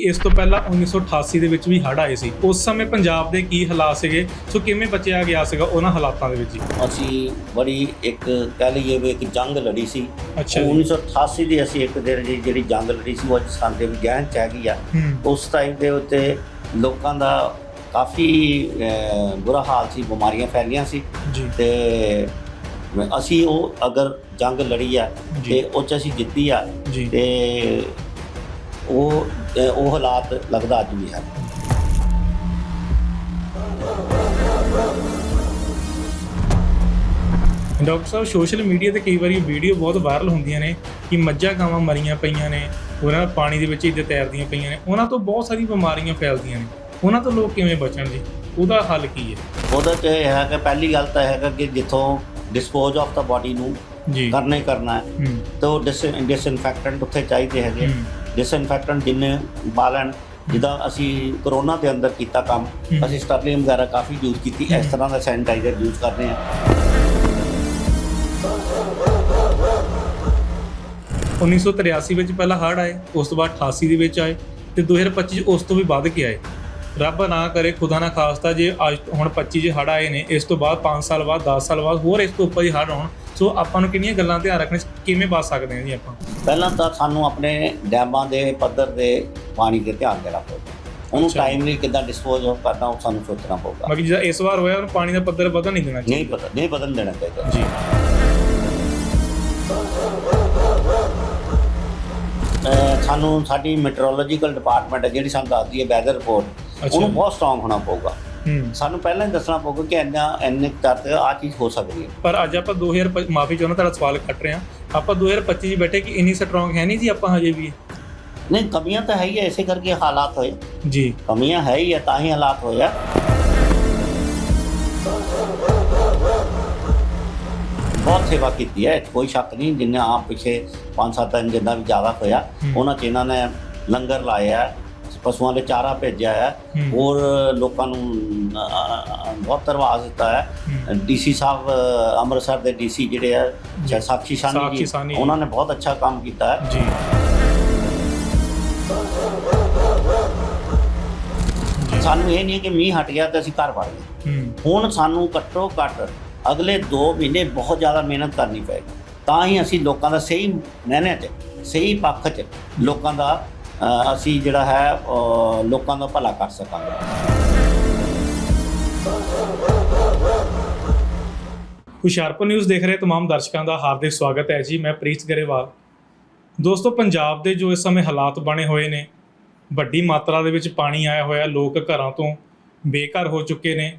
ਇਸ ਤੋਂ ਪਹਿਲਾਂ 1988 ਦੇ ਵਿੱਚ ਵੀ ਹੜ੍ਹ ਆਏ ਸੀ। ਉਸ ਸਮੇਂ ਪੰਜਾਬ ਦੇ ਕੀ ਹਾਲਾਤ ਸੀਗੇ? ਸੋ ਕਿਵੇਂ ਬਚਿਆ ਗਿਆ ਸੀਗਾ ਉਹਨਾਂ ਹਾਲਾਤਾਂ ਦੇ ਵਿੱਚ ਜੀ? ਅਸੀਂ ਬੜੀ ਇੱਕ ਕਹਿ ਲਈਏ ਵੀ ਇੱਕ ਜੰਗ ਲੜੀ ਸੀ। ਅੱਛਾ ਜੀ। 1988 ਦੀ ਅਸੀਂ ਇੱਕ ਦਿਨ ਦੀ ਜਿਹੜੀ ਜੰਗ ਲੜੀ ਸੀ ਉਹ ਅੱਜ ਸਾਡੇ ਵਿਗਿਆਨ ਚ ਹੈਗੀ ਆ। ਹੂੰ। ਉਸ ਟਾਈਮ ਦੇ ਉੱਤੇ ਲੋਕਾਂ ਦਾ ਕਾਫੀ ਅਹ, ਬੁਰਾ ਹਾਲ ਸੀ ਬਿਮਾਰੀਆਂ ਫੈਲੀਆਂ ਸੀ। ਜੀ। ਤੇ ਅਸੀਂ ਉਹ ਅਗਰ ਜੰਗ ਲੜੀ ਆ ਜੀ। ਤੇ ਉਹ ਚ ਅਸੀਂ ਜਿੱਤੀ ਆ। ਜੀ। ਤੇ ਉਹ ਉਹ ਹਾਲਾਤ ਲੱਗਦਾ ਅੱਜ ਵੀ ਹੈ। ਡਾਕਟਰ ਸਾਹਿਬ ਸੋਸ਼ਲ ਮੀਡੀਆ ਤੇ ਕਈ ਵਾਰੀ ਵੀਡੀਓ ਬਹੁਤ ਵਾਇਰਲ ਹੁੰਦੀਆਂ ਨੇ ਕਿ ਮੱਝਾਂ ਗਾਵਾਂ ਮਰੀਆਂ ਪਈਆਂ ਨੇ ਉਹਨਾਂ ਪਾਣੀ ਦੇ ਵਿੱਚ ਹੀ ਤੈਰਦੀਆਂ ਪਈਆਂ ਨੇ ਉਹਨਾਂ ਤੋਂ ਬਹੁਤ ਸਾਰੀ ਬਿਮਾਰੀਆਂ ਫੈਲਦੀਆਂ ਨੇ। ਉਹਨਾਂ ਤੋਂ ਲੋਕ ਕਿਵੇਂ ਬਚਣ ਜੀ? ਉਹਦਾ ਹੱਲ ਕੀ ਹੈ? ਉਹਦਾ ਚ ਇਹ ਹੈ ਕਿ ਪਹਿਲੀ ਗੱਲ ਤਾਂ ਹੈਗਾ ਕਿ ਜਿੱਥੋਂ ਡਿਸਪੋਜ਼ ਆਫ ਦਾ ਬਾਡੀ ਨੂੰ ਕਰਨਾ ਹੀ ਕਰਨਾ ਹੈ ਤਾਂ ਉਹ ਡਿਸ ਡਿਸਇਨਫੈਕਟੈਂਟ ਉੱਥੇ ਚਾਹੀਦੇ ਹੈਗੇ। ਡਿਸਇਨਫੈਕਟੈਂਟ ਜਿੰਨੇ ਬਾਲਣ ਜਿੱਦਾਂ ਅਸੀਂ ਕਰੋਨਾ ਦੇ ਅੰਦਰ ਕੀਤਾ ਕੰਮ। ਅਸੀਂ ਸਟਰਲਿੰਗ ਵਗੈਰਾ ਕਾਫੀ ਯੂਜ਼ ਕੀਤੀ ਇਸ ਤਰ੍ਹਾਂ ਦਾ ਸੈਨੀਟਾਈਜ਼ਰ ਯੂਜ਼ ਕਰਦੇ ਹਾਂ। 1983 ਵਿੱਚ ਪਹਿਲਾਂ ਹੜ੍ਹ ਆਏ ਉਸ ਤੋਂ ਬਾਅਦ 88 ਦੇ ਵਿੱਚ ਆਏ ਤੇ 2025 ਚ ਉਸ ਤੋਂ ਵੀ ਵੱਧ ਕੇ ਆਏ। ਰੱਬ ਨਾ ਕਰੇ ਖੁਦਾ ਨਾ ਖਾਸਤਾ ਜੇ ਅੱਜ ਹੁਣ 25 ਚ ਹੜ੍ਹ ਆਏ ਨੇ ਇਸ ਤੋਂ ਬਾਅਦ 5 ਸਾਲ ਬਾਅਦ 10 ਸਾਲ ਬਾਅਦ ਹੋਰ ਇਸ ਤੋਂ ਉੱਪਰ ਹੀ ਹੜ੍ਹ ਆਉਣ ਸੋ ਆਪਾਂ ਨੂੰ ਕਿੰਨੀਆਂ ਗੱਲਾਂ ਧਿਆਨ ਰੱਖਣੇ ਕਿਵੇਂ ਬਚ ਸਕਦੇ ਹਾਂ ਜੀ ਆਪਾਂ? ਪਹਿਲਾਂ ਤਾਂ ਸਾਨੂੰ ਆਪਣੇ ਡੈਮਾਂ ਦੇ ਪੱਧਰ ਦੇ ਪਾਣੀ ਤੇ ਧਿਆਨ ਦੇਣਾ ਪਊਗਾ ਉਹਨੂੰ। ਟਾਈਮਲੀ ਕਿੱਦਾਂ ਡਿਸਪੋਜ਼ ਆਫ ਕਰਨਾ ਉਹ ਸਾਨੂੰ ਸੋਚਣਾ ਪਊਗਾ। ਬਾਕੀ ਜਿਹੜਾ ਇਸ ਵਾਰ ਹੋਇਆ ਉਹਨੂੰ ਪਾਣੀ ਦਾ ਪੱਧਰ ਵਧਣ ਨਹੀਂ ਦੇਣਾ ਨਹੀਂ ਪਤਾ ਨਹੀਂ ਬਦਲ ਦੇਣਾ ਚਾਹੀਦਾ। ਜੀ। ਸਾਨੂੰ ਸਾਡੀ ਮੈਟਰੋਲੋਜੀਕਲ ਡਿਪਾਰਟਮੈਂਟ ਹੈ ਜਿਹੜੀ ਸਾਨੂੰ ਦੱਸਦੀ ਹੈ ਵੈਦਰ ਰਿਪੋਰਟ। ਉਹਨੂੰ ਬਹੁਤ ਸਟਰੋਂਗ ਹੋਣਾ ਪਊਗਾ। ਸਾਨੂੰ ਪਹਿਲਾਂ ਹੀ ਦੱਸਣਾ ਪਊਗਾ ਕਿ ਇੰਨਾ ਇੰਨੇ ਤੱਕ ਆ ਚੀਜ਼ ਹੋ ਸਕਦੀ ਹੈ। ਪਰ ਅੱਜ ਆਪਾਂ 2000 ਮਾਫੀ ਚਾਹੁੰਦਾ ਤੁਹਾਡਾ ਸਵਾਲ ਕੱਟ ਰਹੇ। ਹਾਂ ਆਪਾਂ 2025 ਚ ਬੈਠੇ ਕਿ ਇੰਨੀ ਸਟਰੋਂਗ ਹੈ ਨਹੀਂ ਜੀ ਆਪਾਂ ਹਜੇ ਵੀ? ਨਹੀਂ ਕਮੀਆਂ ਤਾਂ ਹੈ ਹੀ ਇਸੇ ਕਰਕੇ ਹਾਲਾਤ ਹੋਏ ਜੀ। ਕਮੀਆਂ ਹੈ ਹੀ ਤਾਂ ਹੀ ਹਾਲਾਤ ਹੋਏ ਆ। ਬਹੁਤ ਸੇਵਾ ਕੀਤੀ ਹੈ ਕੋਈ ਸ਼ੱਕ ਨਹੀਂ ਜਿੰਨੇ ਆਪ ਪਿਛੇ 5-7 ਦਿਨ ਜਿੰਨਾ ਵੀ ਜ਼ਿਆਦਾ ਹੋਇਆ। ਉਹਨਾਂ ਚ ਇਹਨਾਂ ਨੇ ਲੰਗਰ ਲਾਇਆ ਹੈ, ਪਸ਼ੂਆਂ ਦੇ ਚਾਰਾ ਭੇਜਿਆ ਹੈ। ਹੋਰ ਲੋਕਾਂ ਨੂੰ ਬਹੁਤ ਧਰਵਾਸ ਦਿੱਤਾ ਹੈ। ਡੀਸੀ ਸਾਹਿਬ ਅੰਮ੍ਰਿਤਸਰ ਦੇ ਡੀਸੀ ਜਿਹੜੇ ਆ ਜੀ। ਸਾਖੀ ਸਾਖੀ ਸਾਨੀ ਸਾਹਨੀ ਜੀ ਜੀ। ਉਹਨਾਂ ਨੇ ਬਹੁਤ ਅੱਛਾ ਕੰਮ ਕੀਤਾ ਹੈ ਜੀ ਸਾਨੂੰ ਇਹ ਨਹੀਂ ਕਿ ਮੀਂਹ ਹਟ ਗਿਆ ਤੇ ਅਸੀਂ ਘਰ ਵੜ ਗਏ ਹੂੰ ਹੁਣ ਸਾਨੂੰ ਘੱਟੋ ਘੱਟ ਅਗਲੇ 2 ਮਹੀਨੇ ਬਹੁਤ ਜ਼ਿਆਦਾ ਮਿਹਨਤ ਕਰਨੀ ਪਏਗੀ ਤਾਂ ਹੀ ਅਸੀਂ ਲੋਕਾਂ ਦਾ ਸਹੀ ਮੈਨੇ 'ਚ ਸਹੀ ਪੱਖ 'ਚ ਲੋਕਾਂ ਦਾ ਅਸੀਂ ਜਿਹੜਾ ਹੈ ਅ, ਲੋਕਾਂ ਦਾ ਭਲਾ ਕਰ ਸਕਾਂਗੇ ਹੁਸ਼ਿਆਰਪੁਰ ਨਿਊਜ਼ ਦੇਖ ਰਹੇ तमाम ਦਰਸ਼ਕਾਂ ਦਾ ਹਾਰਦਿਕ ਸਵਾਗਤ ਹੈ ਜੀ ਮੈਂ ਪ੍ਰੀਤ ਗਰੇਵਾਲ ਦੋਸਤੋ ਪੰਜਾਬ ਦੇ ਜੋ ਇਸ ਸਮੇਂ ਹਾਲਾਤ ਬਣੇ ਹੋਏ ਨੇ ਵੱਡੀ ਮਾਤਰਾ ਦੇ ਵਿੱਚ ਪਾਣੀ ਆਇਆ ਹੋਇਆ ਲੋਕ ਘਰਾਂ ਤੋਂ ਬੇਘਰ ਹੋ ਚੁੱਕੇ ਨੇ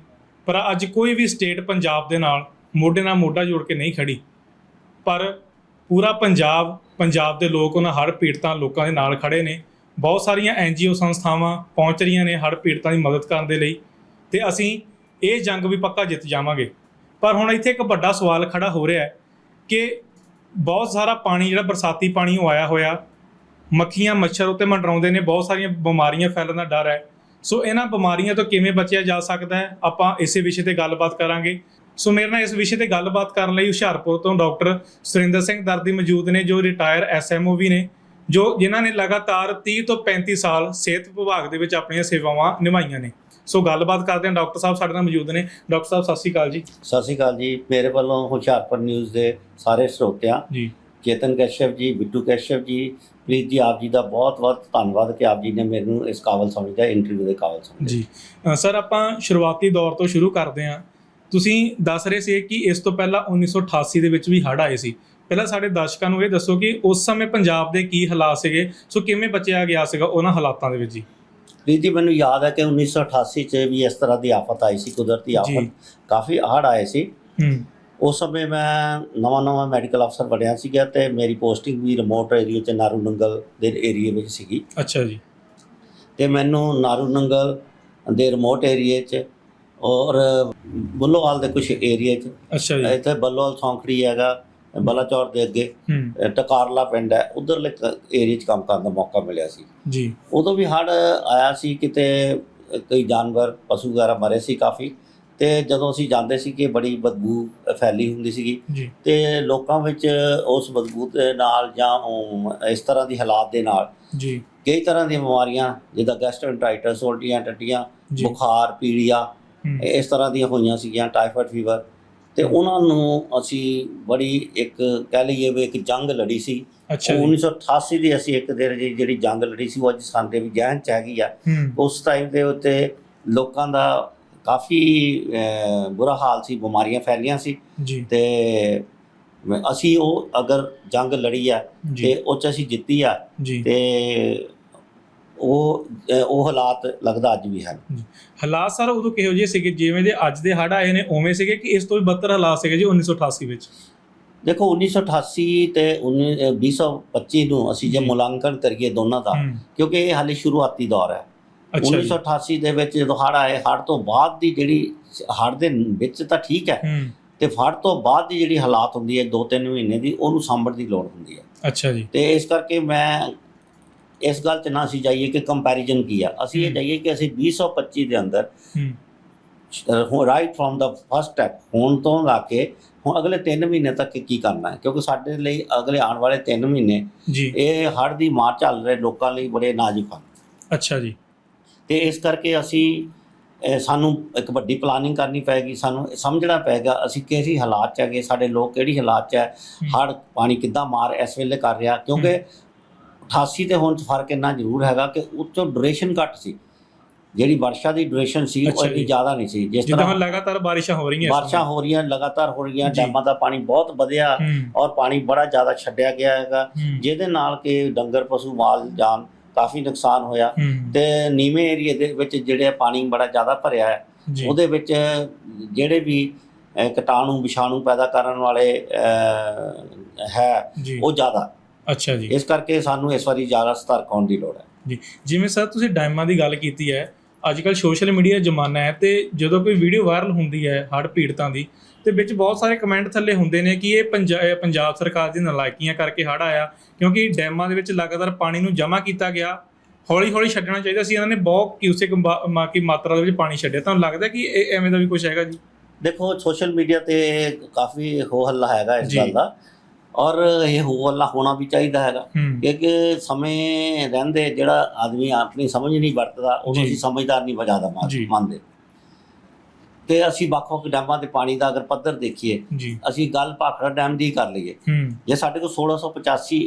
ਪਰ ਅੱਜ ਕੋਈ ਵੀ ਸਟੇਟ ਪੰਜਾਬ ਦੇ ਨਾਲ ਮੋਢੇ ਨਾਲ ਮੋਢਾ ਜੋੜ ਕੇ ਨਹੀਂ ਖੜੀ ਪਰ ਪੂਰਾ ਪੰਜਾਬ ਪੰਜਾਬ ਦੇ ਲੋਕ ਉਹਨਾਂ ਹੜ੍ਹ ਪੀੜਤਾਂ ਲੋਕਾਂ ਦੇ ਨਾਲ ਖੜੇ ਨੇ ਬਹੁਤ ਸਾਰੀਆਂ ਐਨਜੀਓ ਸੰਸਥਾਵਾਂ ਪਹੁੰਚ ਰਹੀਆਂ ਨੇ ਹੜ੍ਹ ਪੀੜਤਾਂ ਦੀ ਮਦਦ ਕਰਨ ਦੇ ਲਈ ਤੇ ਅਸੀਂ ਇਹ ਜੰਗ ਵੀ ਪੱਕਾ ਜਿੱਤ ਜਾਵਾਂਗੇ। ਪਰ ਹੁਣ ਇੱਥੇ ਇੱਕ ਵੱਡਾ ਸਵਾਲ ਖੜਾ ਹੋ ਰਿਹਾ ਹੈ ਕਿ ਬਹੁਤ ਸਾਰਾ ਪਾਣੀ, ਜਿਹੜਾ ਬਰਸਾਤੀ ਪਾਣੀ ਉਹ ਆਇਆ ਹੋਇਆ, ਮੱਖੀਆਂ, ਮੱਛਰ ਉੱਤੇ ਮੰਡਰਾਉਂਦੇ ਨੇ, ਬਹੁਤ ਸਾਰੀਆਂ ਬਿਮਾਰੀਆਂ ਫੈਲਣ ਦਾ ਡਰ ਹੈ। ਸੋ ਇਹਨਾਂ ਬਿਮਾਰੀਆਂ ਤੋਂ ਕਿਵੇਂ ਬਚਿਆ ਜਾ ਸਕਦਾ ਹੈ? ਆਪਾਂ ਇਸੇ ਵਿਸ਼ੇ ਤੇ ਗੱਲਬਾਤ ਕਰਾਂਗੇ। ਸੋ ਮੇਰੇ ਨਾਲ ਇਸ ਵਿਸ਼ੇ ਤੇ ਗੱਲਬਾਤ ਕਰਨ ਲਈ ਹੁਸ਼ਿਆਰਪੁਰ ਤੋਂ ਡਾਕਟਰ ਸੁਰਿੰਦਰ ਸਿੰਘ ਦਰਦੀ ਮੌਜੂਦ ਨੇ, ਜੋ ਰਿਟਾਇਰ ਐਸਐਮਓ ਵੀ ਨੇ। ਜੋ ਜਿਨ੍ਹਾਂ ਨੇ ਲਗਾਤਾਰ 30 ਤੋਂ 35 ਸਾਲ ਸਿਹਤ ਵਿਭਾਗ ਦੇ ਵਿੱਚ ਆਪਣੀਆਂ ਸੇਵਾਵਾਂ ਨਿਭਾਈਆਂ ਨੇ। ਸੋ ਗੱਲਬਾਤ ਕਰਦੇ ਹਾਂ ਡਾਕਟਰ ਸਾਹਿਬ ਸਾਡੇ ਨਾਲ ਮੌਜੂਦ ਨੇ। ਡਾਕਟਰ ਸਾਹਿਬ ਸਤਿ ਸ਼੍ਰੀ ਅਕਾਲ ਜੀ। ਸਤਿ ਸ਼੍ਰੀ ਅਕਾਲ ਜੀ। ਮੇਰੇ ਵੱਲੋਂ ਹੁਸ਼ਿਆਰਪੁਰ ਨਿਊਜ਼ ਦੇ ਸਾਰੇ ਸਰੋਤਿਆਂ ਜੀ। ਚੇਤਨ ਕੈਸ਼ਵ ਜੀ ਬਿੱਟੂ ਕੈਸ਼ਵ ਜੀ ਪ੍ਰੀਤ ਜੀ ਆਪ ਜੀ ਦਾ ਬਹੁਤ ਬਹੁਤ ਧੰਨਵਾਦ ਕਿ ਆਪ ਜੀ ਨੇ ਮੈਨੂੰ ਇਸ ਕਾਬਲ ਸਮਝਿਆ ਇੰਟਰਵਿਊ ਦੇ ਕਾਬਲ ਸਮਝਿਆ ਜੀ। ਸਰ ਆਪਾਂ ਸ਼ੁਰੂਆਤੀ ਦੌਰ ਤੋਂ ਸ਼ੁਰੂ ਕਰਦੇ ਹਾਂ। ਤੁਸੀਂ ਦੱਸ ਰਹੇ ਸੀ ਕਿ ਇਸ ਤੋਂ ਪਹਿਲਾਂ 1988 ਦੇ ਵਿੱਚ ਵੀ ਹੜ੍ਹ ਆਏ ਸੀ। ਪਹਿਲਾਂ ਸਾਡੇ ਦਰਸ਼ਕਾਂ ਨੂੰ ਇਹ ਦੱਸੋ ਕਿ ਉਸ ਸਮੇਂ ਪੰਜਾਬ ਦੇ ਕੀ ਹਾਲਾਤ ਸੀਗੇ ਸੋ ਕਿਵੇਂ ਬਚਿਆ ਗਿਆ ਸੀਗਾ ਉਹਨਾਂ ਹਾਲਾਤਾਂ ਦੇ ਵਿੱਚ ਜੀ? ਪ੍ਰੀਤ ਜੀ ਮੈਨੂੰ ਯਾਦ ਹੈ ਕਿ 1988 ਚ ਵੀ ਇਸ ਤਰ੍ਹਾਂ ਦੀ ਆਫਤ ਆਈ ਸੀ ਕੁਦਰਤੀ। ਆਫਤ। ਕਾਫੀ ਹੜ੍ਹ ਆਏ ਸੀ। ਉਸ ਸਮੇਂ ਮੈਂ ਨਵਾਂ ਨਵਾਂ ਮੈਡੀਕਲ ਅਫਸਰ ਬਣਿਆ ਸੀਗਾ ਤੇ ਮੇਰੀ ਪੋਸਟਿੰਗ ਵੀ ਰਿਮੋਟ ਏਰੀਆ ਚ ਨਾਰੂ ਨੰਗਲ ਦੇ ਏਰੀਆ ਵਿੱਚ ਸੀਗੀ। ਅੱਛਾ ਜੀ। ਤੇ ਮੈਨੂੰ ਨਾਰੂ ਨੰਗਲ ਦੇ ਰਿਮੋਟ ਏਰੀਆ ਚ ਔਰ ਬੁੱਲੋਵਾਲ ਦੇ ਕੁਝ ਏਰੀਆ ਚ। ਅੱਛਾ ਜੀ। ਇੱਥੇ ਬੱਲੋਵਾਲ ਸੌਂਖੜੀ ਹੈਗਾ। ਬਲਾਚੌਰ ਦੇ ਅੱਗੇ ਟਕਾਰਲਾ ਪਿੰਡ ਹੈ ਉਧਰਲੇ ਏਰੀਆ ਚ ਕੰਮ ਕਰਨ ਦਾ ਮੌਕਾ ਮਿਲਿਆ ਸੀ। ਜੀ। ਉਦੋਂ ਵੀ ਹੜ੍ਹ ਆਇਆ ਸੀ ਕਿਤੇ ਕਈ ਜਾਨਵਰ ਪਸ਼ੂ ਵਗੈਰਾ ਮਰੇ ਸੀ ਕਾਫੀ ਤੇ ਜਦੋਂ ਅਸੀਂ ਜਾਂਦੇ ਸੀ ਕਿ ਬੜੀ ਬਦਬੂ ਫੈਲੀ ਹੁੰਦੀ ਸੀਗੀ ਤੇ ਲੋਕਾਂ ਵਿੱਚ ਉਸ ਬਦਬੂ ਦੇ ਨਾਲ ਜਾਂ ਇਸ ਤਰ੍ਹਾਂ ਦੀ ਹਾਲਾਤ ਦੇ ਨਾਲ ਜੀ। ਕਈ ਤਰ੍ਹਾਂ ਦੀਆਂ ਬਿਮਾਰੀਆਂ ਜਿੱਦਾਂ ਗੈਸਟ੍ਰੋਐਂਟਰਾਈਟਸ ਉਲਟੀਆਂ ਟੱਟੀਆਂ ਬੁਖਾਰ ਪੀੜੀਆ ਇਸ ਤਰ੍ਹਾਂ ਦੀਆਂ ਹੋਈਆਂ ਸੀਗੀਆਂ ਟਾਈਫਾਇਡ ਫੀਵਰ ਤੇ ਉਹਨਾਂ ਨੂੰ ਅਸੀਂ ਬੜੀ ਇੱਕ ਕਹਿ ਲਈਏ ਵੀ ਇੱਕ ਜੰਗ ਲੜੀ ਸੀ। ਅੱਛਾ ਜੀ। 1988 ਦੀ ਅਸੀਂ ਇੱਕ ਦਿਨ ਜਿਹੜੀ ਜੰਗ ਲੜੀ ਸੀ ਉਹ ਅੱਜ ਸਾਡੇ ਵੀ ਜਹਿਨ ਚ ਹੈਗੀ ਆ। ਹੂੰ। ਉਸ ਟਾਈਮ ਦੇ ਉੱਤੇ ਲੋਕਾਂ ਦਾ ਕਾਫੀ ਅਹ, ਬੁਰਾ ਹਾਲ ਸੀ ਬਿਮਾਰੀਆਂ ਫੈਲੀਆਂ ਸੀ। ਜੀ। ਤੇ ਅਸੀਂ ਉਹ ਅਗਰ ਜੰਗ ਲੜੀ ਆ ਤੇ ਜੀ ਉਹ ਚ ਅਸੀਂ ਜਿੱਤੀ ਆ। ਜੀ। ਤੇ ਉਹ ਉਹ ਹਾਲਾਤ ਲੱਗਦਾ ਅੱਜ ਵੀ ਹਨ ਹਾਲਾਤ ਸਰ ਉਦੋਂ ਕਿਹੋ ਜਿਹੇ ਸੀਗੇ? ਜਿਵੇਂ ਦੇ ਅੱਜ ਦੇ ਹੜ੍ਹ ਆਏ ਨੇ ਉਵੇਂ ਸੀਗੇ ਕਿ ਇਸ ਤੋਂ ਵੀ ਬੱਤਰ ਹਾਲਾਤ ਸੀਗੇ ਜੀ 1988 ਵਿੱਚ? ਦੇਖੋ 1988 ਤੇ 19 ਅਹ 2025 ਨੂੰ ਅਸੀਂ ਜੇ। ਮੁਲਾਂਕਣ ਕਰੀਏ ਦੋਨਾਂ ਦਾ ਕਿਉਂਕਿ ਇਹ ਹਾਲੇ ਸ਼ੁਰੂਆਤੀ ਦੌਰ ਹੈ। ਅੱਛਾ ਜੀ। 1988 ਦੇ ਵਿੱਚ ਜਦੋਂ ਹੜ੍ਹ ਆਏ ਹੜ੍ਹ ਤੋਂ ਬਾਅਦ ਦੀ ਜਿਹੜੀ ਹੜ੍ਹ ਦੇ ਵਿੱਚ ਤਾਂ ਠੀਕ ਹੈ ਤੇ ਹੜ੍ਹ ਤੋਂ ਬਾਅਦ ਦੀ ਜਿਹੜੀ ਹਾਲਾਤ ਹੁੰਦੀ ਹੈ 2-3 ਮਹੀਨੇ ਦੀ ਉਹਨੂੰ ਸਾਂਭਣ ਦੀ ਲੋੜ ਹੁੰਦੀ ਹੈ। ਅੱਛਾ ਜੀ। ਤੇ ਇਸ ਕਰਕੇ ਮੈਂ ਇਸ ਗੱਲ 'ਚ ਨਾ ਅਸੀਂ ਜਾਈਏ ਕਿ ਕੰਪੈਰੀਜ਼ਨ ਕੀ ਆ। ਅਸੀਂ ਇਹ। ਜਾਈਏ ਕਿ ਅਸੀਂ 2025 ਦੇ ਅੰਦਰ ਹੂੰ। Right from the first step ਹੁਣ ਤੋਂ ਲਾ ਕੇ ਹੁਣ ਅਗਲੇ 3 ਮਹੀਨੇ ਤੱਕ ਕੀ ਕਰਨਾ ਹੈ? ਕਿਉਂਕਿ ਸਾਡੇ ਲਈ ਅਗਲੇ ਆਉਣ ਵਾਲੇ 3 ਮਹੀਨੇ ਇਹ ਹੜ੍ਹ ਦੀ ਮਾਰ ਚੱਲ ਰਹੇ ਲੋਕਾਂ ਲਈ ਬੜੇ ਨਾਜ਼ੁਕ ਹਨ। ਅੱਛਾ ਜੀ। ਤੇ ਇਸ ਕਰਕੇ ਅਸੀਂ ਸਾਨੂੰ ਇੱਕ ਵੱਡੀ ਪਲਾਨਿੰਗ ਕਰਨੀ ਪਏਗੀ ਸਾਨੂੰ ਸਮਝਣਾ ਪਏਗਾ ਅਸੀਂ ਕਿਹੜੀ ਹਾਲਾਤ 'ਚ ਹੈਗੇ ਸਾਡੇ ਲੋਕ ਕਿਹੜੀ ਹਾਲਾਤ 'ਚ ਹੈ ਹੂੰ। ਹੜ੍ਹ ਪਾਣੀ ਕਿੱਦਾਂ ਮਾਰ ਇਸ ਵੇਲੇ ਕਰ ਰਿਹਾ ਕਿਉਂਕਿ 88 ਤੇ ਹੁਣ 'ਚ ਫ਼ਰਕ ਇੰਨਾ ਜ਼ਰੂਰ ਹੈਗਾ ਕਿ ਉੱਚੋਂ ਡਿਊਰੇਸ਼ਨ ਘੱਟ ਸੀ। ਜਿਹੜੀ ਵਰਸ਼ਾ ਦੀ ਡਿਊਰੇਸ਼ਨ ਸੀ ਉਹ ਇੰਨੀ। ਜ਼ਿਆਦਾ ਨਹੀਂ ਸੀ। ਜਿਸ ਤਰ੍ਹਾਂ ਲਗਾਤਾਰ ਬਾਰਿਸ਼ਾਂ ਹੋ ਰਹੀਆਂ ਬਾਰਿਸ਼ਾਂ ਹੋ ਰਹੀਆਂ ਲਗਾਤਾਰ ਹੋ ਰਹੀਆਂ। ਡੈਮਾਂ ਦਾ ਪਾਣੀ ਬਹੁਤ ਵਧਿਆ ਔਰ ਪਾਣੀ ਬੜਾ ਜ਼ਿਆਦਾ ਛੱਡਿਆ ਗਿਆ ਹੈਗਾ। ਜਿਹਦੇ ਨਾਲ ਕਿ ਡੰਗਰ ਪਸ਼ੂ ਮਾਲ ਜਾਨ ਕਾਫੀ ਨੁਕਸਾਨ ਹੋਇਆ। ਤੇ ਨੀਵੇਂ ਏਰੀਏ ਦੇ ਵਿੱਚ ਜਿਹੜੇ ਪਾਣੀ ਬੜਾ ਜ਼ਿਆਦਾ ਭਰਿਆ ਹੈ। ਉਹਦੇ ਵਿੱਚ ਜਿਹੜੇ ਵੀ ਕੀਟਾਣੂ ਵਿਸ਼ਾਣੂ ਪੈਦਾ ਕਰਨ ਵਾਲੇ ਹੈ ਉਹ ਜ਼ਿਆਦਾ। ਅੱਛਾ ਜੀ। ਇਸ ਕਰਕੇ ਸਾਨੂੰ ਇਸ ਵਾਰੀ ਜ਼ਿਆਦਾ ਸਤਰਕ ਹੋਣ ਦੀ ਲੋੜ ਹੈ। ਜਿਵੇਂ ਸਰ ਤੁਸੀਂ ਡੈਮਾਂ ਦੀ ਗੱਲ ਕੀਤੀ ਹੈ ਅੱਜ ਕੱਲ ਸੋਸ਼ਲ ਮੀਡੀਆ ਜ਼ਮਾਨਾ ਹੈ ਤੇ ਜਦੋਂ ਕੋਈ ਵੀਡੀਓ ਵਾਇਰਲ ਹੁੰਦੀ ਹੈ ਹੜ੍ਹ ਪੀੜਤਾਂ ਦੀ ਤੇ ਵਿੱਚ ਬਹੁਤ ਸਾਰੇ ਕਮੈਂਟ ਥੱਲੇ ਹੁੰਦੇ ਨੇ ਕਿ ਇਹ ਪੰਜਾ- ਇਹ ਪੰਜਾਬ ਸਰਕਾਰ ਦੀ ਨਲਾਇਕੀਆਂ ਕਰਕੇ ਹੜ੍ਹ ਆਇਆ ਕਿਉਂਕਿ ਡੈਮਾਂ ਦੇ ਵਿੱਚ ਲਗਾਤਾਰ ਪਾਣੀ ਨੂੰ ਜਮ੍ਹਾਂ ਕੀਤਾ ਗਿਆ ਹੌਲੀ ਹੌਲੀ ਛੱਡਣਾ ਚਾਹੀਦਾ ਸੀ ਇਹਨਾਂ ਨੇ ਬਹੁਤ ਕਿਊਸਿਕ ਮਾ ਕੀ ਮਾਤਰਾ ਦੇ ਵਿੱਚ ਪਾਣੀ ਛੱਡਿਆ। ਤੁਹਾਨੂੰ ਲੱਗਦਾ ਕਿ ਇਹ ਐਵੇਂ ਦਾ ਵੀ ਕੁਝ ਹੈਗਾ ਜੀ? ਦੇਖੋ ਸੋਸ਼ਲ ਮੀਡੀਆ ਤੇ ਕਾਫੀ ਹੋ ਹੱਲਾ ਹੈਗਾ ਇਸ ਜੀ। ਗੱਲ ਦਾ। ਔਰ ਇਹ ਹੋ ਹੱਲਾ ਹੋਣਾ ਵੀ ਚਾਹੀਦਾ ਹੈਗਾ। ਕਿਉਂਕਿ ਸਮੇਂ ਰਹਿੰਦੇ ਜਿਹੜਾ ਆਦਮੀ ਆਪਣੀ ਸਮਝ ਨਹੀਂ ਵਰਤਦਾ ਉਹਨੂੰ। ਅਸੀਂ ਸਮਝਦਾਰ ਨਹੀਂ ਵਜਾਦਾ ਜੀ। ਮੰਨਦੇ। ਤੇ ਅਸੀਂ ਵੱਖ ਵੱਖ ਡੈਮਾਂ ਦੇ ਪਾਣੀ ਦਾ ਅਗਰ ਪੱਧਰ ਦੇਖੀਏ ਅਸੀਂ ਗੱਲ ਭਾਖੜਾ ਡੈਮ ਦੀ ਕਰ ਲਈਏ। ਜੇ ਸਾਡੇ ਕੋਲ 1685